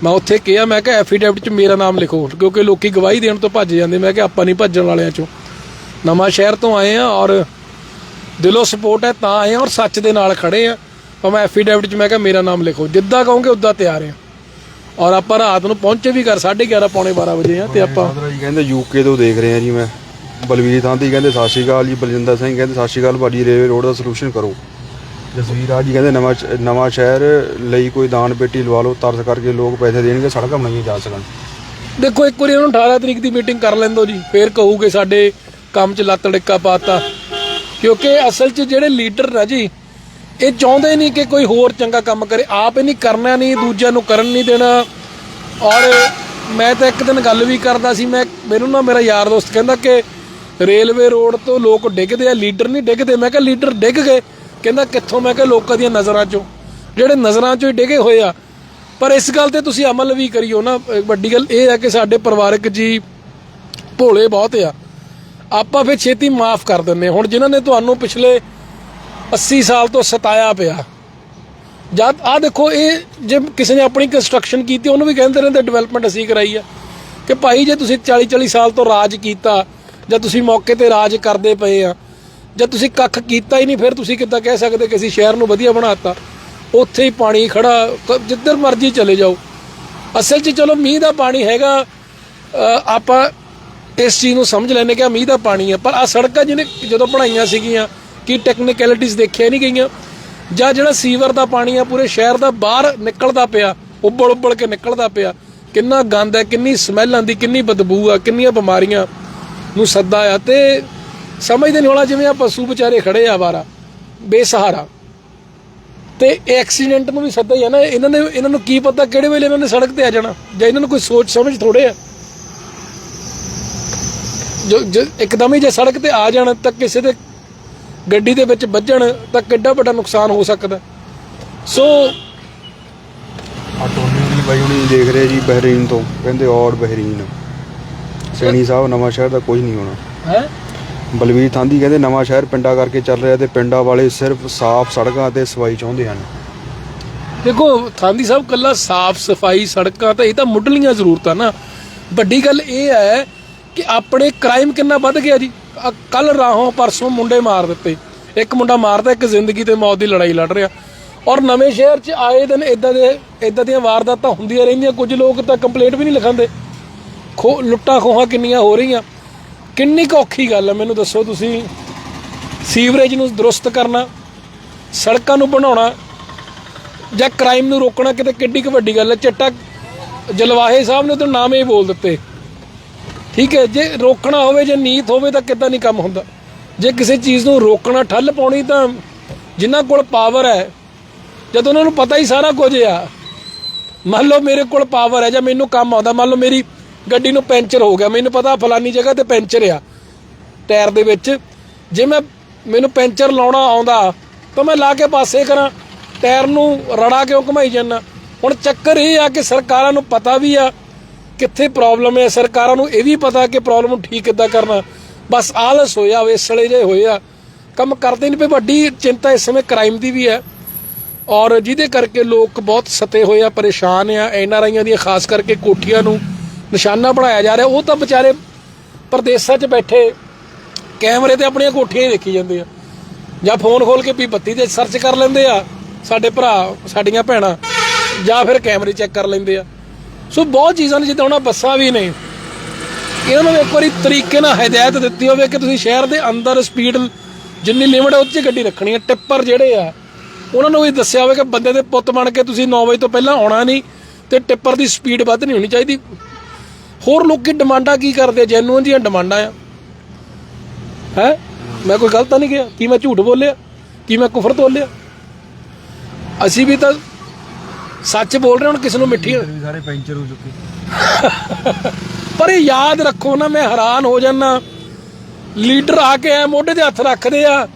A: ਮੈਂ ਉੱਥੇ ਕਿਹਾ ਮੈਂ ਕਿਹਾ ਐਫੀਡੈਵਿਟ 'ਚ ਮੇਰਾ ਨਾਮ ਲਿਖੋ। ਕਿਉਂਕਿ ਲੋਕੀ ਗਵਾਹੀ ਦੇਣ ਤੋਂ ਭੱਜ ਜਾਂਦੇ। ਮੈਂ ਕਿਹਾ ਆਪਾਂ ਨਹੀਂ ਭੱਜਣ ਵਾਲਿਆਂ 'ਚੋਂ। ਨਵਾਂ ਸ਼ਹਿਰ ਤੋਂ ਆਏ ਆ ਔਰ ਦਿਲੋਂ ਸਪੋਰਟ ਹੈ ਤਾਂ ਆਏ ਆ ਔਰ ਸੱਚ ਦੇ ਨਾਲ ਖੜੇ ਆ। ਪਰ ਮੈਂ ਐਫੀਡੈਵਿਟ 'ਚ ਮੈਂ ਕਿਹਾ ਮੇਰਾ ਨਾਮ ਲਿਖੋ। ਜਿੱਦਾਂ ਕਹੋਗੇ ਉਦਾਂ ਤਿਆਰ ਆ। ਔਰ ਆਪਾਂ ਰਾਤ ਨੂੰ ਪਹੁੰਚੇ ਵੀ ਕਰ 11:30 ਪੌਣੇ 12 ਵਜੇ ਆ ਤੇ ਆਪਾਂ
B: ਜੀ ਕਹਿੰਦੇ ਯੂਕੇ ਤੋਂ ਦੇਖ ਰਹੇ ਆ ਜੀ ਮੈਂ। ਬਲਵੀਰ ਥਾਂਦੀ ਕਹਿੰਦੇ ਸਤਿ ਸ਼੍ਰੀ ਅਕਾਲ ਜੀ ਬਲਜਿੰਦਰ ਸਿੰਘ ਕਹਿੰਦੇ ਸਤਿ ਸ਼੍ਰੀ ਅਕਾਲ ਭਾਜੀ ਰੇਲਵੇ ਰੋਡ ਦਾ ਸੋਲੂਸ਼ਨ ਕਰੋ। ਜਸਵੀਰ ਆ ਜੀ ਕਹਿੰਦੇ ਨਵਾਂ ਸ਼- ਨਵਾਂ ਸ਼ਹਿਰ ਲਈ ਕੋਈ ਦਾਨ ਪੇਟੀ ਲਵਾ ਲਓ ਤਰਸ ਕਰਕੇ ਲੋਕ ਪੈਸੇ ਦੇਣਗੇ ਸੜਕਾਂ ਬਣਾਈਆਂ ਜਾ ਸਕਣ।
A: ਦੇਖੋ ਇੱਕ ਵਾਰੀ ਉਹਨੂੰ 18 ਤਰੀਕ ਦੀ ਮੀਟਿੰਗ ਕਰ ਲੈਂਦੋ ਜੀ ਫੇਰ ਕਹੂਗੇ ਸਾਡੇ ਕੰਮ 'ਚ ਲੱਤ ਡਿੱਕਾ ਪਾਤਾ ਕਿਉਂਕਿ ਅਸਲ 'ਚ ਜਿਹੜੇ ਲੀਡਰ ਨਾ ਜੀ ਇਹ ਚਾਹੁੰਦੇ ਨਹੀਂ ਕਿ ਕੋਈ ਹੋਰ ਚੰਗਾ ਕੰਮ ਕਰੇ। ਆਪ ਇਹ ਨਹੀਂ ਕਰਨਾ ਨਹੀਂ, ਦੂਜਿਆਂ ਨੂੰ ਕਰਨ ਨਹੀਂ ਦੇਣਾ। ਔਰ ਮੈਂ ਤਾਂ ਇੱਕ ਦਿਨ ਗੱਲ ਵੀ ਕਰਦਾ ਸੀ, ਮੈਂ ਮੈਨੂੰ ਨਾ ਮੇਰਾ ਯਾਰ ਦੋਸਤ ਕਹਿੰਦਾ ਕਿ ਰੇਲਵੇ ਰੋਡ ਤੋਂ ਲੋਕ ਡਿੱਗਦੇ ਆ, ਲੀਡਰ ਨਹੀਂ ਡਿੱਗਦੇ। ਮੈਂ ਕਿਹਾ, ਲੀਡਰ ਡਿੱਗ ਗਏ। ਕਹਿੰਦਾ, ਕਿੱਥੋਂ? ਮੈਂ ਕਿਹਾ, ਲੋਕਾਂ ਦੀਆਂ ਨਜ਼ਰਾਂ 'ਚੋਂ। ਜਿਹੜੇ ਨਜ਼ਰਾਂ 'ਚੋਂ ਹੀ ਡਿੱਗੇ ਹੋਏ ਆ। ਪਰ ਇਸ ਗੱਲ ਤੇ ਤੁਸੀਂ ਅਮਲ ਵੀ ਕਰਿਓ ਨਾ। ਵੱਡੀ ਗੱਲ ਇਹ ਹੈ ਕਿ ਸਾਡੇ ਪਰਿਵਾਰਕ ਜੀ ਭੋਲੇ ਬਹੁਤ ਆ। ਆਪਾਂ ਫਿਰ ਛੇਤੀ ਮਾਫ ਕਰ ਦਿੰਨੇ ਹੁਣ ਜਿਨ੍ਹਾਂ ਨੇ ਤੁਹਾਨੂੰ ਪਿਛਲੇ 80 ਸਾਲ ਤੋਂ ਸਤਾਇਆ ਪਿਆ। ਜਦ ਆ ਦੇਖੋ, ਇਹ ਜੇ ਕਿਸੇ ਨੇ ਆਪਣੀ ਕੰਸਟਰਕਸ਼ਨ ਕੀਤੀ, ਉਹਨੂੰ ਵੀ ਕਹਿੰਦੇ ਰਹਿੰਦੇ ਡਿਵੈਲਪਮੈਂਟ ਅਸੀਂ ਕਰਾਈ ਆ। ਕਿ ਭਾਈ, ਜੇ ਤੁਸੀਂ 40 40 ਸਾਲ ਤੋਂ ਰਾਜ ਕੀਤਾ, ਜਾਂ ਤੁਸੀਂ ਮੌਕੇ ਤੇ ਰਾਜ ਕਰਦੇ ਪਏ ਆ, ਜਾਂ ਤੁਸੀਂ ਕੱਖ ਕੀਤਾ ਹੀ ਨਹੀਂ, ਫਿਰ ਤੁਸੀਂ ਕਿੱਦਾਂ ਕਹਿ ਸਕਦੇ ਕਿ ਅਸੀਂ ਸ਼ਹਿਰ ਨੂੰ ਵਧੀਆ ਬਣਾਤਾ? ਉੱਥੇ ਹੀ ਪਾਣੀ ਖੜਾ ਜਿੱਧਰ ਮਰਜ਼ੀ ਚਲੇ ਜਾਓ। ਅਸਲ 'ਚ ਚਲੋ, ਮੀਂਹ ਦਾ ਪਾਣੀ ਹੈਗਾ ਆਪਾਂ ਇਸ ਚੀਜ਼ ਨੂੰ ਸਮਝ ਲੈਨੇ ਕਿ ਆਹ ਮੀਂਹ ਦਾ ਪਾਣੀ ਆ, ਪਰ ਆ ਸੜਕਾਂ ਜਿਹਨੇ ਜਦੋਂ ਬਣਾਈਆਂ ਸੀਗੀਆਂ ਕੀ ਟੈਕਨੀਕੈਲਿਟੀਜ਼ ਦੇਖਿਆ ਨਹੀਂ ਗਈਆਂ। ਜਾਂ ਜਿਹੜਾ ਸੀਵਰ ਦਾ ਪਾਣੀ ਆ, ਪੂਰੇ ਸ਼ਹਿਰ ਦਾ ਬਾਹਰ ਨਿਕਲਦਾ ਪਿਆ, ਉੱਬਲ ਉੱਬਲ ਕੇ ਨਿਕਲਦਾ ਪਿਆ, ਕਿੰਨਾ ਗੰਦ ਹੈ, ਕਿੰਨੀ ਸਮੈਲ ਆਂਦੀ ਕਿੰਨੀ ਬਦਬੂ ਆ, ਕਿੰਨੀਆਂ ਬਿਮਾਰੀਆਂ ਨੂੰ ਸੱਦਾ ਆ। ਤੇ ਸਮਝਦੇ ਨਹੀਂ ਹੋਣਾ ਜਿਵੇਂ ਆ ਪਸ਼ੂ ਵਿਚਾਰੇ ਖੜੇ ਆ ਵਾਰਾ ਬੇਸਹਾਰਾ। ਤੇ ਇਹ ਐਕਸੀਡੈਂਟ ਨੂੰ ਵੀ ਸੱਦਾ ਹੀ ਆ ਨਾ, ਇਹਨਾਂ ਨੇ, ਇਹਨਾਂ ਨੂੰ ਕੀ ਪਤਾ ਕਿਹੜੇ ਵੇਲੇ ਇਹਨਾਂ ਨੇ ਸੜਕ ਤੇ ਆ ਜਾਣਾ, ਜਾਂ ਇਹਨਾਂ ਨੂੰ ਕੋਈ ਸੋਚ ਸਮਝ ਥੋੜੇ ਆ। ਜੋ ਜੋ, ਇੱਕਦਮ ਹੀ ਜੇ ਸੜਕ ਤੇ ਆ ਜਾਣ, ਤਾਂ ਕਿਸੇ ਦੇ ਗੱਡੀ ਦੇ ਵਿੱਚ ਵੱਜਣ ਤਾਂ ਕਿੱਡਾ ਵੱਡਾ ਨੁਕਸਾਨ ਹੋ ਸਕਦਾ। ਸੋ
B: ਆ ਟੋਨੀ ਦੀ ਬਾਈ ਹੁਣੀ ਦੇਖ ਰਹੇ ਜੀ ਬਹਿਰੀਨ ਤੋਂ ਕਹਿੰਦੇ ਔਰ ਬਹਿਰੀਨ। ਸੈਣੀ ਸਾਹਿਬ ਨਵਾਂ ਸ਼ਹਿਰ ਦਾ ਕੁਝ ਨਹੀਂ ਹੋਣਾ।
A: ਹੈ?
B: ਬਲਵੀਰ ਥਾਂਦੀ ਕਹਿੰਦੇ ਨਵਾਂ ਸ਼ਹਿਰ ਪਿੰਡਾਂ ਕਰਕੇ ਚੱਲ ਰਿਹਾ ਤੇ ਪਿੰਡਾਂ ਵਾਲੇ ਸਿਰਫ ਸਾਫ਼ ਸੜਕਾਂ ਤੇ ਸਫ਼ਾਈ ਚਾਹੁੰਦੇ ਹਨ।
A: ਦੇਖੋ ਥਾਂਦੀ ਸਾਹਿਬ ਕੱਲਾ ਸਾਫ਼ ਸਫ਼ਾਈ ਸੜਕਾਂ ਤਾਂ ਇਹ ਤਾਂ ਮੁੱਢਲੀਆਂ ਜ਼ਰੂਰਤਾਂ ਨਾ। ਵੱਡੀ ਗੱਲ ਇਹ ਹੈ ਕਿ ਆਪਣੇ ਕ੍ਰਾਈਮ ਕਿੰਨਾ ਵੱਧ ਗਿਆ ਜੀ? ਕੱਲ ਰਾਹੋਂ ਪਰਸੋਂ ਮੁੰਡੇ ਮਾਰ ਦਿੱਤੇ। ਇੱਕ ਮੁੰਡਾ ਮਾਰਦਾ, ਇੱਕ ਜ਼ਿੰਦਗੀ ਤੇ ਮੌਤ ਦੀ ਲੜਾਈ ਲੜ ਰਿਹਾ। ਔਰ ਨਵੇਂ ਸ਼ਹਿਰ 'ਚ ਆਏ ਦਿਨ ਇਦਾਂ ਦੇ ਇਦਾਂ ਦੀਆਂ ਵਾਰਦਾਤਾਂ ਹੁੰਦੀਆਂ ਰਹਿੰਦੀਆਂ। ਕੁਝ ਲੋਕ ਤਾਂ ਕੰਪਲੇਂਟ ਵੀ ਨਹੀਂ ਲਿਖਾਉਂਦੇ। ਖੋ, ਲੁੱਟਾਂ ਖੋਹਾਂ ਕਿੰਨੀਆਂ ਹੋ ਰਹੀਆਂ। ਕਿੰਨੀ ਕੁ ਔਖੀ ਗੱਲ ਹੈ ਮੈਨੂੰ ਦੱਸੋ ਤੁਸੀਂ। ਸੀਵਰੇਜ ਨੂੰ ਦਰੁਸਤ ਕਰਨਾ, ਸੜਕਾਂ ਨੂੰ ਬਣਾਉਣਾ, ਜਾਂ ਕ੍ਰਾਈਮ ਨੂੰ ਰੋਕਣਾ ਕਿਤੇ ਕਿੱਡੀ ਕੁ ਵੱਡੀ ਗੱਲ ਹੈ ਚਿੱਟਾ ਜਲਵਾਹੇ ਸਾਹਿਬ ਨੇ ਤਾਂ ਨਾਮ ਹੀ ਬੋਲ ਦਿੱਤੇ। ਠੀਕ ਹੈ, ਜੇ ਰੋਕਣਾ ਹੋਵੇ, ਜੇ ਨੀਤ ਹੋਵੇ ਤਾਂ ਕਿੱਦਾਂ ਨਹੀਂ ਕੰਮ ਹੁੰਦਾ। ਜੇ ਕਿਸੇ ਚੀਜ਼ ਨੂੰ ਰੋਕਣਾ, ਠੱਲ ਪਾਉਣੀ ਤਾਂ ਜਿਨ੍ਹਾਂ ਕੋਲ ਪਾਵਰ ਹੈ, ਜਦ ਉਹਨਾਂ ਨੂੰ ਪਤਾ ਹੀ ਸਾਰਾ ਕੁਝ ਆ। ਮੰਨ ਲਓ ਮੇਰੇ ਕੋਲ ਪਾਵਰ ਹੈ ਜਾਂ ਮੈਨੂੰ ਕੰਮ ਆਉਂਦਾ, ਮੰਨ ਲਓ ਮੇਰੀ ਗੱਡੀ ਨੂੰ ਪੈਂਚਰ ਹੋ ਗਿਆ, ਮੈਨੂੰ ਪਤਾ ਫਲਾਨੀ ਜਗ੍ਹਾ ਤੇ ਪੈਂਚਰ ਆ, ਟਾਇਰ ਦੇ ਵਿੱਚ। ਜੇ ਮੈਂ, ਮੈਨੂੰ ਪੈਂਚਰ ਲਾਉਣਾ ਆਉਂਦਾ, ਤਾਂ ਮੈਂ ਲਾ ਕੇ ਪਾਸੇ ਕਰਾਂ, ਟਾਇਰ ਨੂੰ ਰੜਾ ਕਿਉਂ ਘੁਮਾਈ ਜਾਂਦਾ? ਹੁਣ ਚੱਕਰ ਇਹ ਆ ਕਿ ਸਰਕਾਰਾਂ ਨੂੰ ਪਤਾ ਵੀ ਆ ਕਿੱਥੇ ਪ੍ਰੋਬਲਮ ਹੈ? ਸਰਕਾਰਾਂ ਨੂੰ ਇਹ ਵੀ ਪਤਾ ਕਿ ਪ੍ਰੋਬਲਮ ਨੂੰ ਠੀਕ ਕਿੱਦਾਂ ਕਰਨਾ। ਬਸ ਆਲਸ ਹੋਇਆ, ਵੇਸਲੇ ਜੇ ਹੋਏ ਆ। ਕੰਮ ਕਰਦੇ ਨਹੀਂ ਪਏ, ਵੱਡੀ ਚਿੰਤਾ ਇਸ ਸਮੇਂ ਕ੍ਰਾਈਮ ਦੀ ਵੀ ਹੈ। ਔਰ ਜਿਹਦੇ ਕਰਕੇ ਲੋਕ ਬਹੁਤ ਸਤੇ ਹੋਏ ਆ, ਪਰੇਸ਼ਾਨ ਆ। ਐਨ ਆਰ ਆਈਆਂ ਦੀਆਂ ਖਾਸ ਕਰਕੇ ਕੋਠੀਆਂ ਨੂੰ ਨਿਸ਼ਾਨਾ ਬਣਾਇਆ ਜਾ ਰਿਹਾ। ਉਹ ਤਾਂ ਵਿਚਾਰੇ ਪਰਦੇਸਾਂ 'ਚ ਬੈਠੇ, ਕੈਮਰੇ ਤੇ ਆਪਣੀਆਂ ਕੋਠੀਆਂ ਹੀ ਦੇਖੀ ਜਾਂਦੇ ਆ। ਜਾਂ ਫੋਨ ਖੋਲ ਕੇ ਵੀ ਬੱਤੀ ਤੇ ਸਰਚ ਕਰ ਲੈਂਦੇ ਆ, ਸਾਡੇ ਭਰਾ, ਸਾਡੀਆਂ ਭੈਣਾਂ, ਜਾਂ ਫਿਰ ਕੈਮਰੇ ਚੈੱਕ ਕਰ ਲੈਂਦੇ ਆ। ਸੋ ਬਹੁਤ ਚੀਜ਼ਾਂ ਨੇ ਜਿੱਦਾਂ ਹੁਣ ਬੱਸਾਂ ਵੀ ਨੇ। ਇਹਨਾਂ ਨੂੰ ਇੱਕ ਵਾਰੀ ਤਰੀਕੇ ਨਾਲ ਹਦਾਇਤ ਦਿੱਤੀ ਹੋਵੇ ਕਿ ਤੁਸੀਂ ਸ਼ਹਿਰ ਦੇ ਅੰਦਰ ਸਪੀਡ ਜਿੰਨੀ ਲਿਮਟ ਹੈ ਉੱਚੀ ਗੱਡੀ ਰੱਖਣੀ ਹੈ। ਟਿੱਪਰ ਜਿਹੜੇ ਆ, ਉਹਨਾਂ ਨੂੰ ਵੀ ਦੱਸਿਆ ਹੋਵੇ ਕਿ ਬੰਦੇ ਦੇ ਪੁੱਤ ਬਣ ਕੇ ਤੁਸੀਂ 9 ਵਜੇ ਤੋਂ ਪਹਿਲਾਂ ਆਉਣਾ ਨਹੀਂ ਤੇ ਟਿੱਪਰ ਦੀ ਸਪੀਡ ਵੱਧ ਨਹੀਂ ਹੋਣੀ ਚਾਹੀਦੀ। ਹੋਰ ਲੋਕੀ ਡਿਮਾਂਡਾਂ ਕੀ ਕਰਦੇ? ਜੈਨੂਨ ਦੀਆਂ ਡਿਮਾਂਡਾਂ ਆ। ਹੈ? ਮੈਂ ਕੋਈ ਗਲਤ ਨਹੀਂ ਕਿਹਾ? ਕੀ ਮੈਂ ਝੂਠ ਬੋਲਿਆ? ਕੀ ਮੈਂ ਕੁਫਰ ਤੋਲਿਆ? ਅਸੀਂ ਵੀ ਤਾਂ ਸੱਚ ਬੋਲ ਰਹੇ ਹੁਣ ਕਿਸ ਨੂੰ ਮਿੱਠੀ
B: ਵੀ ਸਾਰੇ ਪੈਂਚਰ ਹੋ ਚੁੱਕੇ।
A: ਪਰ ਇਹ ਯਾਦ ਰੱਖੋ ਨਾ ਮੈਂ ਹੈਰਾਨ ਹੋ ਜਾਣਾ ਲੀਡਰ ਆ ਕੇ ਐ ਮੋਢੇ ਤੇ ਹੱਥ ਰੱਖਦੇ ਆ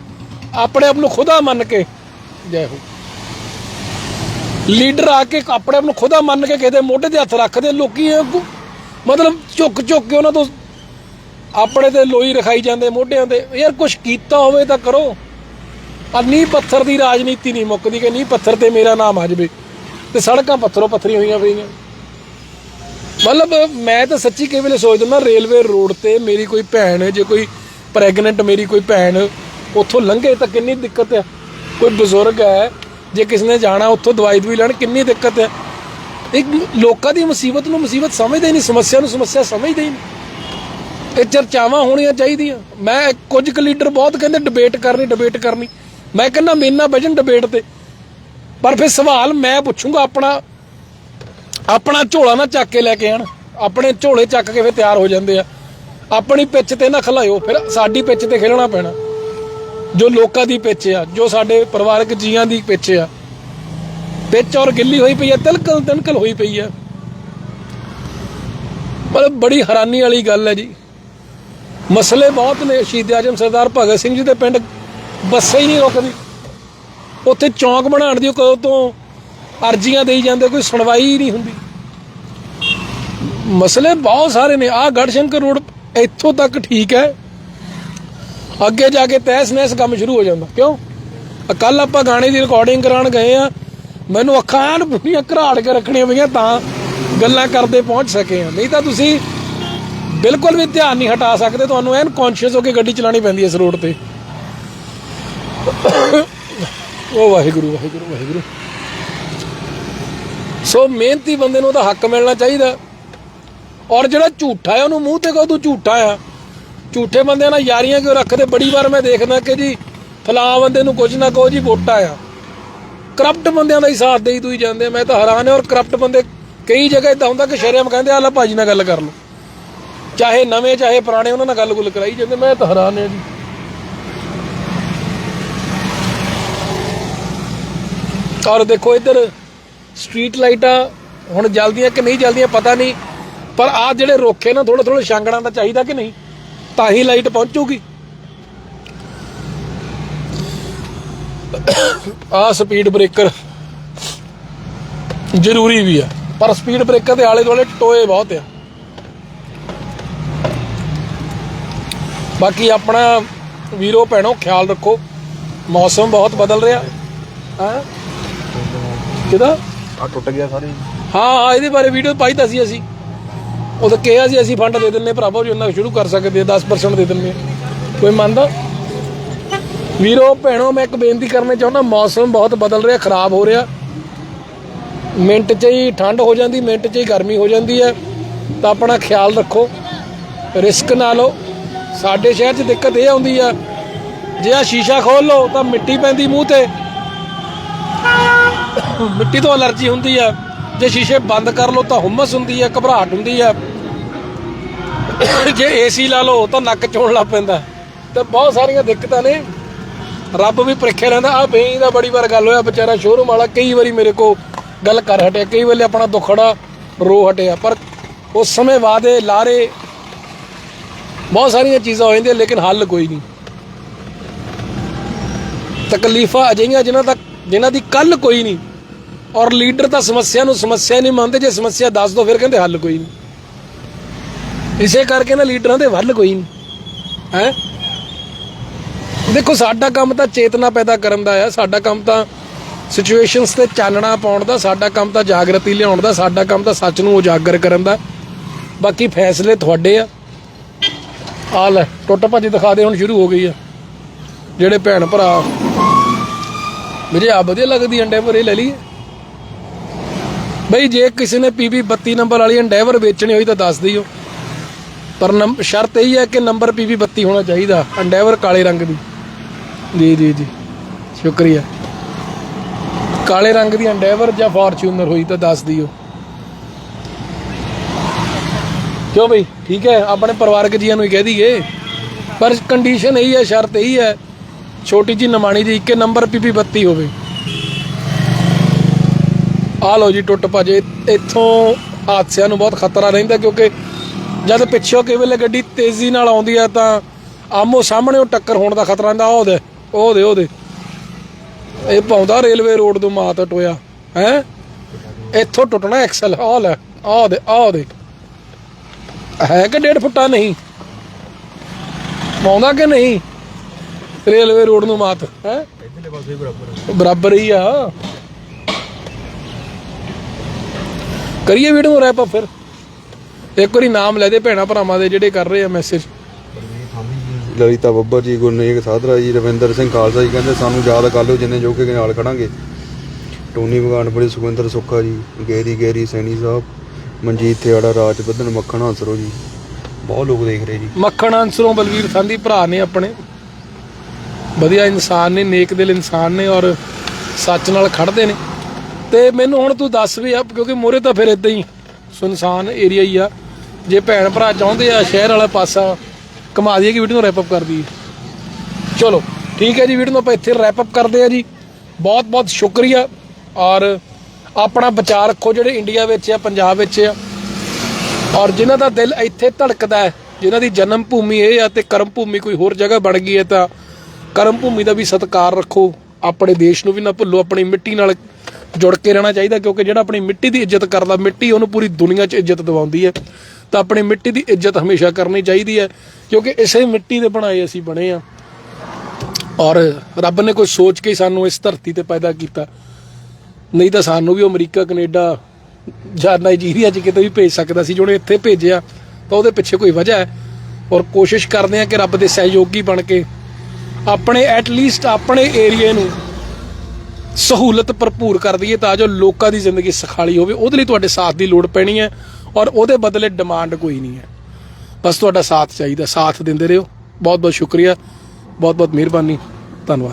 A: ਆਪਣੇ ਆਪ ਨੂੰ ਖੁਦਾ ਮੰਨ ਕੇ। ਜੈ ਹੋ। ਲੀਡਰ ਆ ਕੇ ਆਪਣੇ ਆਪ ਨੂੰ ਖੁਦਾ ਮੰਨ ਕੇ ਕਿਸੇ ਮੋਢੇ ਤੇ ਹੱਥ ਰੱਖਦੇ ਲੋਕੀ ਮਤਲਬ ਝੁੱਕ ਝੁੱਕ ਕੇ ਉਹਨਾਂ ਤੋਂ ਆਪਣੇ ਤੇ ਲੋਈ ਰਖਾਈ ਜਾਂਦੇ ਮੋਢਿਆਂ ਤੇ। ਯਾਰ ਕੁਝ ਕੀਤਾ ਹੋਵੇ ਤਾਂ ਕਰੋ। ਆ ਨੀਂਹ ਪੱਥਰ ਦੀ ਰਾਜਨੀਤੀ ਨਹੀਂ ਮੁੱਕਦੀ ਕਿ ਨੀਂਹ ਪੱਥਰ ਤੇ ਮੇਰਾ ਨਾਮ ਆ ਜਾਵੇ। ਤੇ ਸੜਕਾਂ ਪੱਥਰੋਂ ਪੱਥਰੀ ਹੋਈਆਂ ਪਈਆਂ। ਮਤਲਬ ਮੈਂ ਤਾਂ ਸੱਚੀ ਕਈ ਵੇਲੇ ਸੋਚਦਾ ਨਾ, ਰੇਲਵੇ ਰੋਡ ਤੇ ਮੇਰੀ ਕੋਈ ਭੈਣ, ਜੇ ਕੋਈ ਪ੍ਰੈਗਨੈਂਟ ਮੇਰੀ ਕੋਈ ਭੈਣ ਉੱਥੋਂ ਲੰਘੇ ਤਾਂ ਕਿੰਨੀ ਦਿੱਕਤ ਆ ਕੋਈ ਬਜ਼ੁਰਗ ਹੈ, ਜੇ ਕਿਸ ਨੇ ਜਾਣਾ ਉੱਥੋਂ ਦਵਾਈ ਦਵਾਈ ਲੈਣ, ਕਿੰਨੀ ਦਿੱਕਤ ਹੈ। ਇੱਕ ਲੋਕਾਂ ਦੀ ਮੁਸੀਬਤ ਨੂੰ ਮੁਸੀਬਤ ਸਮਝਦੇ ਹੀ ਨਹੀਂ, ਸਮੱਸਿਆ ਨੂੰ ਸਮੱਸਿਆ ਸਮਝਦੇ ਹੀ ਨਹੀਂ। ਇਹ ਚਰਚਾਵਾਂ ਹੋਣੀਆਂ ਚਾਹੀਦੀਆਂ। ਮੈਂ ਕੁਝ ਕੁ ਲੀਡਰ ਬਹੁਤ ਕਹਿੰਦੇ ਡਿਬੇਟ ਕਰਨੀ ਡਿਬੇਟ ਕਰਨੀ। ਮੈਂ ਕਹਿੰਦਾ ਮੇਰੇ ਨਾਲ ਬਜਨ ਡਿਬੇਟ ਤੇ। ਪਰ ਫਿਰ ਸਵਾਲ ਮੈਂ ਪੁੱਛੂੰਗਾ ਆਪਣਾ ਆਪਣਾ ਝੋਲਾ ਨਾ ਚੱਕ ਕੇ ਲੈ ਕੇ ਆਣ, ਆਪਣੇ ਝੋਲੇ ਚੱਕ ਕੇ ਫਿਰ ਤਿਆਰ ਹੋ ਜਾਂਦੇ ਆ। ਆਪਣੀ ਪਿੱਚ ਤੇ ਨਾ ਖਲਾਇਓ, ਫਿਰ ਸਾਡੀ ਪਿੱਚ ਤੇ ਖੇਲਣਾ ਪੈਣਾ। ਜੋ ਲੋਕਾਂ ਦੀ ਪਿੱਚ ਆ, ਜੋ ਸਾਡੇ ਪਰਿਵਾਰਕ ਜੀਆਂ ਦੀ ਪਿੱਚ ਆ। ਪਿੱਚ ਔਰ ਗਿੱਲੀ ਹੋਈ ਪਈ ਆ, ਤਿਲਕਲ ਤਿਲਕਲ ਹੋਈ ਪਈ ਆ। ਮਤਲਬ ਬੜੀ ਹੈਰਾਨੀ ਵਾਲੀ ਗੱਲ ਹੈ ਜੀ। ਮਸਲੇ ਬਹੁਤ ਨੇ, ਸ਼ਹੀਦ ਆਜਮ ਸਰਦਾਰ ਭਗਤ ਸਿੰਘ ਜੀ ਦੇ ਪਿੰਡ, ਬੱਸੇ ਹੀ ਨਹੀਂ ਰੁਕਦੀ। ਉੱਥੇ ਚੌਂਕ ਬਣਾਉਣ ਦੀ ਕਦੋਂ ਤੋਂ ਅਰਜ਼ੀਆਂ ਦੇਈ ਜਾਂਦੇ, ਕੋਈ ਸੁਣਵਾਈ ਨਹੀਂ ਹੁੰਦੀ। ਮਸਲੇ ਬਹੁਤ ਸਾਰੇ ਨੇ। ਆਹ ਗੜਸ਼ੰਕਰ ਰੋਡ ਇੱਥੋਂ ਤੱਕ ਠੀਕ ਹੈ। ਅੱਗੇ ਜਾ ਕੇ ਤਹਿਸ ਨਹਿਸ ਕੰਮ ਸ਼ੁਰੂ ਹੋ ਜਾਂਦਾ। ਕਿਉਂ? ਕੱਲ ਆਪਾਂ ਗਾਣੇ ਦੀ ਰਿਕਾਰਡਿੰਗ ਕਰਾਉਣ ਗਏ ਆ ਮੈਨੂੰ ਅੱਖਾਂ ਐਨ ਪੂਰੀਆਂ ਘਰਾੜ ਕੇ ਰੱਖਣੀਆਂ ਪਈਆਂ ਤਾਂ ਗੱਲਾਂ ਕਰਦੇ ਪਹੁੰਚ ਸਕੇ ਆ ਨਹੀਂ ਤਾਂ ਤੁਸੀਂ ਬਿਲਕੁਲ ਵੀ ਧਿਆਨ ਨਹੀਂ ਹਟਾ ਸਕਦੇ। ਤੁਹਾਨੂੰ ਐਨ ਕੌਨਸ਼ੀਅਸ ਹੋ ਕੇ ਗੱਡੀ ਚਲਾਉਣੀ ਪੈਂਦੀ ਹੈ ਇਸ ਰੋਡ ਤੇ। ਉਹ ਵਾਹਿਗੁਰੂ ਵਾਹਿਗੁਰੂ ਵਾਹਿਗੁਰੂ। ਸੋ ਮਿਹਨਤੀ ਬੰਦੇ ਨੂੰ ਉਹਦਾ ਹੱਕ ਮਿਲਣਾ ਚਾਹੀਦਾ। ਔਰ ਜਿਹੜਾ ਝੂਠਾ ਹੈ, ਉਹਨੂੰ ਮੂੰਹ ਤੇ ਕਹੋ ਤੂੰ ਝੂਠਾ ਆ। ਝੂਠੇ ਬੰਦਿਆਂ ਨਾਲ ਯਾਰੀਆਂ ਕਿਉਂ ਰੱਖਦੇ? ਬੜੀ ਵਾਰ ਮੈਂ ਦੇਖਦਾ ਕਿ ਜੀ ਫਲਾਂ ਬੰਦੇ ਨੂੰ ਕੁਝ ਨਾ ਕਹੋ ਜੀ, ਵੋਟਾ ਆ। ਕਰਪਟ ਬੰਦਿਆਂ ਦਾ ਹੀ ਸਾਥ ਦੇਈ ਤੂੰ ਜਾਂਦੇ ਮੈਂ ਤਾਂ ਹੈਰਾਨ ਹਾਂ। ਔਰ ਕਰਪਟ ਬੰਦੇ ਕਈ ਜਗ੍ਹਾ ਇਦਾਂ ਹੁੰਦਾ ਕਿ ਸ਼ਰਮ ਕਹਿੰਦੇ ਆਲਾ ਭਾਜੀ ਨਾਲ ਗੱਲ ਕਰ ਲਓ। ਚਾਹੇ ਨਵੇਂ, ਚਾਹੇ ਪੁਰਾਣੇ, ਉਹਨਾਂ ਨਾਲ ਗੱਲ ਗੁੱਲ ਕਰਾਈ ਜਾਂਦੇ, ਮੈਂ ਤਾਂ ਹੈਰਾਨ ਹਾਂ ਜੀ। ਔਰ ਦੇਖੋ ਇੱਧਰ ਸਟਰੀਟ ਲਾਈਟਾਂ ਹੁਣ ਜਲਦੀਆਂ ਕਿ ਨਹੀਂ ਜਲਦੀਆਂ ਪਤਾ ਨਹੀਂ, ਪਰ ਆ ਜਿਹੜੇ ਰੋਖੇ ਨਾ ਥੋੜਾ ਥੋੜਾ ਛਾਂਗਣਾ ਦਾ ਚਾਹੀਦਾ ਕਿ ਨਹੀਂ? ਤਾਂ ਹੀ ਲਾਈਟ ਪਹੁੰਚੂਗੀ। ਆ ਸਪੀਡ ਬ੍ਰੇਕਰ ਜ਼ਰੂਰੀ ਵੀ ਆ, ਪਰ ਸਪੀਡ ਬ੍ਰੇਕਰ ਦੇ ਆਲੇ ਦੁਆਲੇ ਟੋਏ ਬਹੁਤ ਆ। ਬਾਕੀ ਆਪਣਾ ਵੀਰੋ, ਭੈਣੋ, ਖਿਆਲ ਰੱਖੋ, ਮੌਸਮ ਬਹੁਤ ਬਦਲ ਰਿਹਾ। ਹਾਂ? ਕਿਹਦਾ?
B: ਆ ਟੁੱਟ ਗਿਆ ਸਾਰੇ।
A: ਹਾਂ ਹਾਂ ਇਹਦੇ ਬਾਰੇ ਵੀਡੀਓ ਪਾਈ ਤਾਂ ਸੀ ਅਸੀਂ। ਉਹ ਤਾਂ ਕਿਹਾ ਸੀ ਅਸੀਂ ਫੰਡ ਦੇ ਦਿੰਨੇ ਭਰਾਵੋ ਜੀ ਉਹਨਾਂ ਸ਼ੁਰੂ ਕਰ ਸਕਦੇ ਆ 10% ਦੇ ਦਿੰਨੇ। ਕੋਈ ਮੰਨਦਾ? ਵੀਰੋ ਭੈਣੋ ਮੈਂ ਇੱਕ ਬੇਨਤੀ ਕਰਨਾ ਚਾਹੁੰਦਾ ਮੌਸਮ ਬਹੁਤ ਬਦਲ ਰਿਹਾ ਖਰਾਬ ਹੋ ਰਿਹਾ। ਮਿੰਟ 'ਚ ਹੀ ਠੰਡ ਹੋ ਜਾਂਦੀ ਮਿੰਟ 'ਚ ਹੀ ਗਰਮੀ ਹੋ ਜਾਂਦੀ ਹੈ। ਤਾਂ ਆਪਣਾ ਖਿਆਲ ਰੱਖੋ ਰਿਸਕ ਨਾ ਲਓ। ਸਾਡੇ ਸ਼ਹਿਰ 'ਚ ਦਿੱਕਤ ਇਹ ਆਉਂਦੀ ਆ ਜੇ ਆ ਸ਼ੀਸ਼ਾ ਖੋਲ ਲਓ ਤਾਂ ਮਿੱਟੀ ਪੈਂਦੀ ਮੂੰਹ ਤੇ। ਮਿੱਟੀ ਤੋਂ ਅਲਰਜੀ ਹੁੰਦੀ ਹੈ ਜੇ ਸ਼ੀਸ਼ੇ ਬੰਦ ਕਰ ਲਓ ਤਾਂ ਹੁਮਸ ਹੁੰਦੀ ਹੈ ਘਬਰਾਹਟ ਹੁੰਦੀ ਹੈ ਜੇ ਏਸੀ ਲਾ ਲਓ ਤਾਂ ਨੱਕ ਚੋਣ ਲੱਗ ਪੈਂਦਾ। ਤੇ ਬਹੁਤ ਸਾਰੀਆਂ ਦਿੱਕਤਾਂ ਨੇ। ਰੱਬ ਵੀ ਪ੍ਰੀਖਿਆ ਲੈਂਦਾ ਆ ਬਈ ਦਾ ਬੜੀ ਵਾਰ ਗੱਲ ਹੋਇਆ, ਵਿਚਾਰਾ ਸ਼ੋਰੂਮ ਵਾਲਾ ਕਈ ਵਾਰੀ ਮੇਰੇ ਕੋ ਗੱਲ ਕਰ ਹਟਿਆ, ਕਈ ਵੇਲੇ ਆਪਣਾ ਦੁੱਖੜਾ ਰੋ ਹਟਿਆ। ਪਰ ਉਸ ਸਮੇਂ ਵਾਦੇ ਲਾਰੇ, ਬਹੁਤ ਸਾਰੀਆਂ ਚੀਜ਼ਾਂ ਹੋ ਜਾਂਦੀਆਂ, ਲੇਕਿਨ ਹੱਲ ਕੋਈ ਨਹੀਂ। ਤਕਲੀਫਾਂ ਅਜਿਹੀਆਂ ਜਿਨ੍ਹਾਂ ਤੱਕ ਜਿਨ੍ਹਾਂ ਦੀ ਕੱਲ ਕੋਈ ਨਹੀਂ। ਔਰ ਲੀਡਰ ਤਾਂ ਸਮੱਸਿਆ ਨੂੰ ਸਮੱਸਿਆ ਨਹੀਂ ਮੰਨਦੇ, ਜੇ ਸਮੱਸਿਆ ਦੱਸ ਦੋ ਫਿਰ ਕਹਿੰਦੇ ਹੱਲ ਕੋਈ ਨਹੀਂ। ਇਸੇ ਕਰਕੇ ਨਾ ਲੀਡਰਾਂ ਦੇ ਹੱਲ ਕੋਈ ਨਹੀਂ। ਹੈ? ਦੇਖੋ, ਸਾਡਾ ਕੰਮ ਤਾਂ ਚੇਤਨਾ ਪੈਦਾ ਕਰਨ ਦਾ ਆ, ਸਾਡਾ ਕੰਮ ਤਾਂ ਸਿਚੁਏਸ਼ਨਸ ਤੇ ਚਾਨਣਾ ਪਾਉਣ ਦਾ, ਸਾਡਾ ਕੰਮ ਤਾਂ ਜਾਗਰਤੀ ਲਿਆਉਣ ਦਾ, ਸਾਡਾ ਕੰਮ ਤਾਂ ਸੱਚ ਨੂੰ ਉਜਾਗਰ ਕਰਨ ਦਾ। ਬਾਕੀ ਫੈਸਲੇ ਤੁਹਾਡੇ ਆ। ਆ ਲੈ, ਟੁੱਟ ਭੱਜ ਦਿਖਾ ਦੇ, ਹੁਣ ਸ਼ੁਰੂ ਹੋ ਗਈ ਆ। ਜਿਹੜੇ ਭੈਣ ਭਰਾ, ਮੇਰੇ ਆ ਵਧੀਆ ਲੱਗਦੀ ਅੰਡੇ ਭਰੇ ਲੈ ਲਈਏ। ਬਈ ਜੇ ਕਿਸੇ ਨੇ ਪੀਬੀ 32 ਨੰਬਰ ਵਾਲੀ ਐਂਡੇਵਰ ਵੇਚਣੀ ਹੋਈ ਤਾਂ ਦੱਸ ਦਿਓ। ਪਰ ਨੰਬ- ਸ਼ਰਤ ਇਹ ਹੈ ਕਿ ਨੰਬਰ ਪੀਬੀ 32 ਹੋਣਾ ਚਾਹੀਦਾ ਐਂਡੇਵਰ ਕਾਲੇ ਰੰਗ ਦੀ। ਜੀ ਜੀ ਜੀ। ਸ਼ੁਕਰੀਆ। ਕਾਲੇ ਰੰਗ ਦੀ ਐਂਡੇਵਰ ਜਾਂ ਫੋਰਚੂਨਰ ਹੋਈ ਤਾਂ ਦੱਸ ਦਿਓ। ਕਿਉਂ ਬਈ? ਠੀਕ ਹੈ, ਆਪਣੇ ਪਰਿਵਾਰਕ ਜੀਆਂ ਨੂੰ ਹੀ ਕਹਿ ਦਈਏ। ਪਰ ਕੰਡੀਸ਼ਨ ਇਹੀ ਹੈ, ਸ਼ਰਤ ਇਹੀ ਹੈ, ਛੋਟੀ ਜੀ ਨਮਾਣੀ ਦੀ ਇੱਕੇ ਨੰਬਰ ਪੀਪੀ 32 ਹੋਵੇ। ਆ ਲਓ ਜੀ ਟੁੱਟ ਭਜੇ ਇੱਥੋਂ ਹਾਦਸਿਆਂ ਨੂੰ ਬਹੁਤ ਖਤਰਾ ਰਹਿੰਦਾ ਕਿਉਂਕਿ ਜਦ ਪਿੱਛੋਂ ਕਈ ਵੇਲੇ ਗੱਡੀ ਤੇਜ਼ੀ ਨਾਲ ਆਉਂਦੀ ਹੈ ਤਾਂ ਆਮੋ ਸਾਹਮਣੇ ਉਹ ਟੱਕਰ ਹੋਣ ਦਾ ਖਤਰਾ ਰਹਿੰਦਾ ਉਹ ਦੇ ਉਹ ਦੇ ਉਹ ਦੇ। ਇਹ ਪਾਉਂਦਾ ਰੇਲਵੇ ਰੋਡ ਤੋਂ ਮਾਤ ਟੋਇਆ ਹੈ? ਇੱਥੋਂ ਟੁੱਟਣਾ ਐਕਸਲ ਆ ਲੈ ਆ ਦੇ ਆ ਦੇ। ਹੈ ਕਿ ਡੇਢ ਫੁੱਟਾ ਨਹੀਂ? ਪਾਉਂਦਾ ਕਿ ਨਹੀਂ? ਰੇਲਵੇ ਰੋਡ ਨੂੰ ਮਾਤ ਹੈ?
B: ਇਧਰਲੇ ਪਾਸੇ ਬਰਾਬਰ
A: ਬਰਾਬਰ ਹੀ ਆ। ਕਰੀਏ ਵੀਡੀਓ ਰੈਪ ਫਿਰ। ਇੱਕ ਵਾਰੀ ਨਾਮ ਲੈ ਦੇ ਭੈਣਾ ਭਰਾਵਾਂ ਦੇ ਜਿਹੜੇ ਕਰ ਰਹੇ ਆ ਮੈਸੇਜ
B: ਲਲਿਤਾ ਬੱਬਰ ਜੀ ਗੁਰਨੇਕ ਸਾਧਰਾ ਜੀ ਰਵਿੰਦਰ ਸਿੰਘ ਖਾਲਸਾ ਜੀ ਕਹਿੰਦੇ ਸਾਨੂੰ ਯਾਦ ਕਰ ਲਿਓ ਜਿੰਨੇ ਜੋ ਕੇ ਨਾਲ ਖੜਾਂਗੇ। ਟੋਨੀ ਬਗਾਨਪੁਰੀ ਸੁਖਵਿੰਦਰ ਸੁੱਖਾ ਜੀ ਗੇਰੀ ਗੇਰੀ ਸੈਣੀ ਸਾਹਿਬ ਮਨਜੀਤ ਥਿਆੜਾ ਰਾਜ ਬੱਧਨ ਮੱਖਣ ਹੰਸਰੋ ਜੀ। ਬਹੁਤ ਲੋਕ ਦੇਖ ਰਹੇ ਜੀ।
A: ਮੱਖਣ ਅੰਸਰੋਂ ਬਲਵੀਰ ਸੰਧੀ ਭਰਾ ਨੇ ਆਪਣੇ। ਵਧੀਆ ਇਨਸਾਨ ਨੇ ਨੇਕ ਦਿਲ ਇਨਸਾਨ ਨੇ ਔਰ ਸੱਚ ਨਾਲ ਖੜਦੇ ਨੇ। ਤੇ ਮੈਨੂੰ ਹੁਣ ਤੂੰ ਦੱਸ ਵੀ ਆ, ਕਿਉਂਕਿ ਮੋਰੇ ਤਾਂ ਫਿਰ ਇਦਾਂ ਹੀ ਸੁਨਸਾਨ ਏਰੀਆ ਹੀ ਆ। ਜੇ ਭੈਣ ਭਰਾ ਚਾਹੁੰਦੇ ਆ ਸ਼ਹਿਰ ਵਾਲਾ ਪਾਸਾ, ਕਮਾ ਦਈਏ ਕਿ ਵੀਡੀਓ ਨੂੰ ਰੈਪ ਅਪ ਕਰ ਦਈਏ। ਚਲੋ, ਠੀਕ ਹੈ ਜੀ, ਵੀਡੀਓ ਨੂੰ ਆਪਾਂ ਇੱਥੇ ਰੈਪ ਅਪ ਕਰਦੇ ਆ ਜੀ। ਬਹੁਤ ਬਹੁਤ ਸ਼ੁਕਰੀਆ। ਔਰ ਆਪਣਾ ਬਚਾਅ ਰੱਖੋ, ਜਿਹੜੇ ਇੰਡੀਆ ਵਿੱਚ ਆ, ਪੰਜਾਬ ਵਿੱਚ ਆ। ਔਰ ਜਿਨ੍ਹਾਂ ਦਾ ਦਿਲ ਇੱਥੇ ਧੜਕਦਾ ਹੈ, ਜਿਨ੍ਹਾਂ ਦੀ ਜਨਮ ਭੂਮੀ ਇਹ ਆ ਤੇ ਕਰਮ ਭੂਮੀ ਕੋਈ ਹੋਰ ਜਗ੍ਹਾ ਬਣ ਗਈ ਹੈ ਤਾਂ ਕਰਮ ਭੂਮੀ ਦਾ ਵੀ ਸਤਿਕਾਰ ਰੱਖੋ। ਆਪਣੇ ਦੇਸ਼ ਨੂੰ ਵੀ ਨਾ ਭੁੱਲੋ, ਆਪਣੀ ਮਿੱਟੀ ਨਾਲ ਜੁੜ ਕੇ ਰਹਿਣਾ ਚਾਹੀਦਾ, ਕਿਉਂਕਿ ਜਿਹੜਾ ਆਪਣੀ ਮਿੱਟੀ ਦੀ ਇੱਜ਼ਤ ਕਰਦਾ, ਮਿੱਟੀ ਉਹਨੂੰ ਪੂਰੀ ਦੁਨੀਆ 'ਚ ਇੱਜ਼ਤ ਦਿਵਾਉਂਦੀ ਹੈ। ਤਾਂ ਆਪਣੀ ਮਿੱਟੀ ਦੀ ਇੱਜ਼ਤ ਹਮੇਸ਼ਾ ਕਰਨੀ ਚਾਹੀਦੀ ਹੈ, ਕਿਉਂਕਿ ਇਸੇ ਮਿੱਟੀ ਦੇ ਬਣਾਏ ਅਸੀਂ ਬਣੇ ਆ ਔਰ ਰੱਬ ਨੇ ਕੋਈ ਸੋਚ ਕੇ ਸਾਨੂੰ ਇਸ ਧਰਤੀ ਤੇ ਪੈਦਾ ਕੀਤਾ। ਨਹੀਂ ਤਾਂ ਸਾਨੂੰ ਵੀ ਅਮਰੀਕਾ, ਕੈਨੇਡਾ ਜਾਂ ਨਾਈਜੀਰੀਆ 'ਚ ਕਿਤੇ ਵੀ ਭੇਜ ਸਕਦਾ ਸੀ ਜਿਹਨੇ ਇੱਥੇ ਭੇਜਿਆ, ਤਾਂ ਉਹਦੇ ਪਿੱਛੇ ਕੋਈ ਵਜ੍ਹਾ ਹੈ। ਔਰ ਕੋਸ਼ਿਸ਼ ਕਰਦੇ ਆ ਕਿ ਰੱਬ ਦੇ ਸਹਿਯੋਗੀ ਬਣ ਕੇ ਆਪਣੇ ਐਟ ਲੀਸਟ ਆਪਣੇ ਏਰੀਏ ਨੂੰ ਸਹੂਲਤ ਭਰਪੂਰ ਕਰ ਦਈਏ ਤਾਂ ਜੋ ਲੋਕਾਂ ਦੀ ਜ਼ਿੰਦਗੀ ਸਖਾਲੀ ਹੋਵੇ। ਉਹਦੇ ਲਈ ਤੁਹਾਡੇ ਸਾਥ ਦੀ ਲੋੜ ਪੈਣੀ ਹੈ ਔਰ ਉਹਦੇ ਬਦਲੇ ਡਿਮਾਂਡ ਕੋਈ ਨਹੀਂ ਹੈ। ਬਸ ਤੁਹਾਡਾ ਸਾਥ ਚਾਹੀਦਾ, ਸਾਥ ਦਿੰਦੇ ਰਹੋ। ਬਹੁਤ ਬਹੁਤ ਸ਼ੁਕਰੀਆ। ਬਹੁਤ ਬਹੁਤ ਮਿਹਰਬਾਨੀ। ਧੰਨਵਾਦ।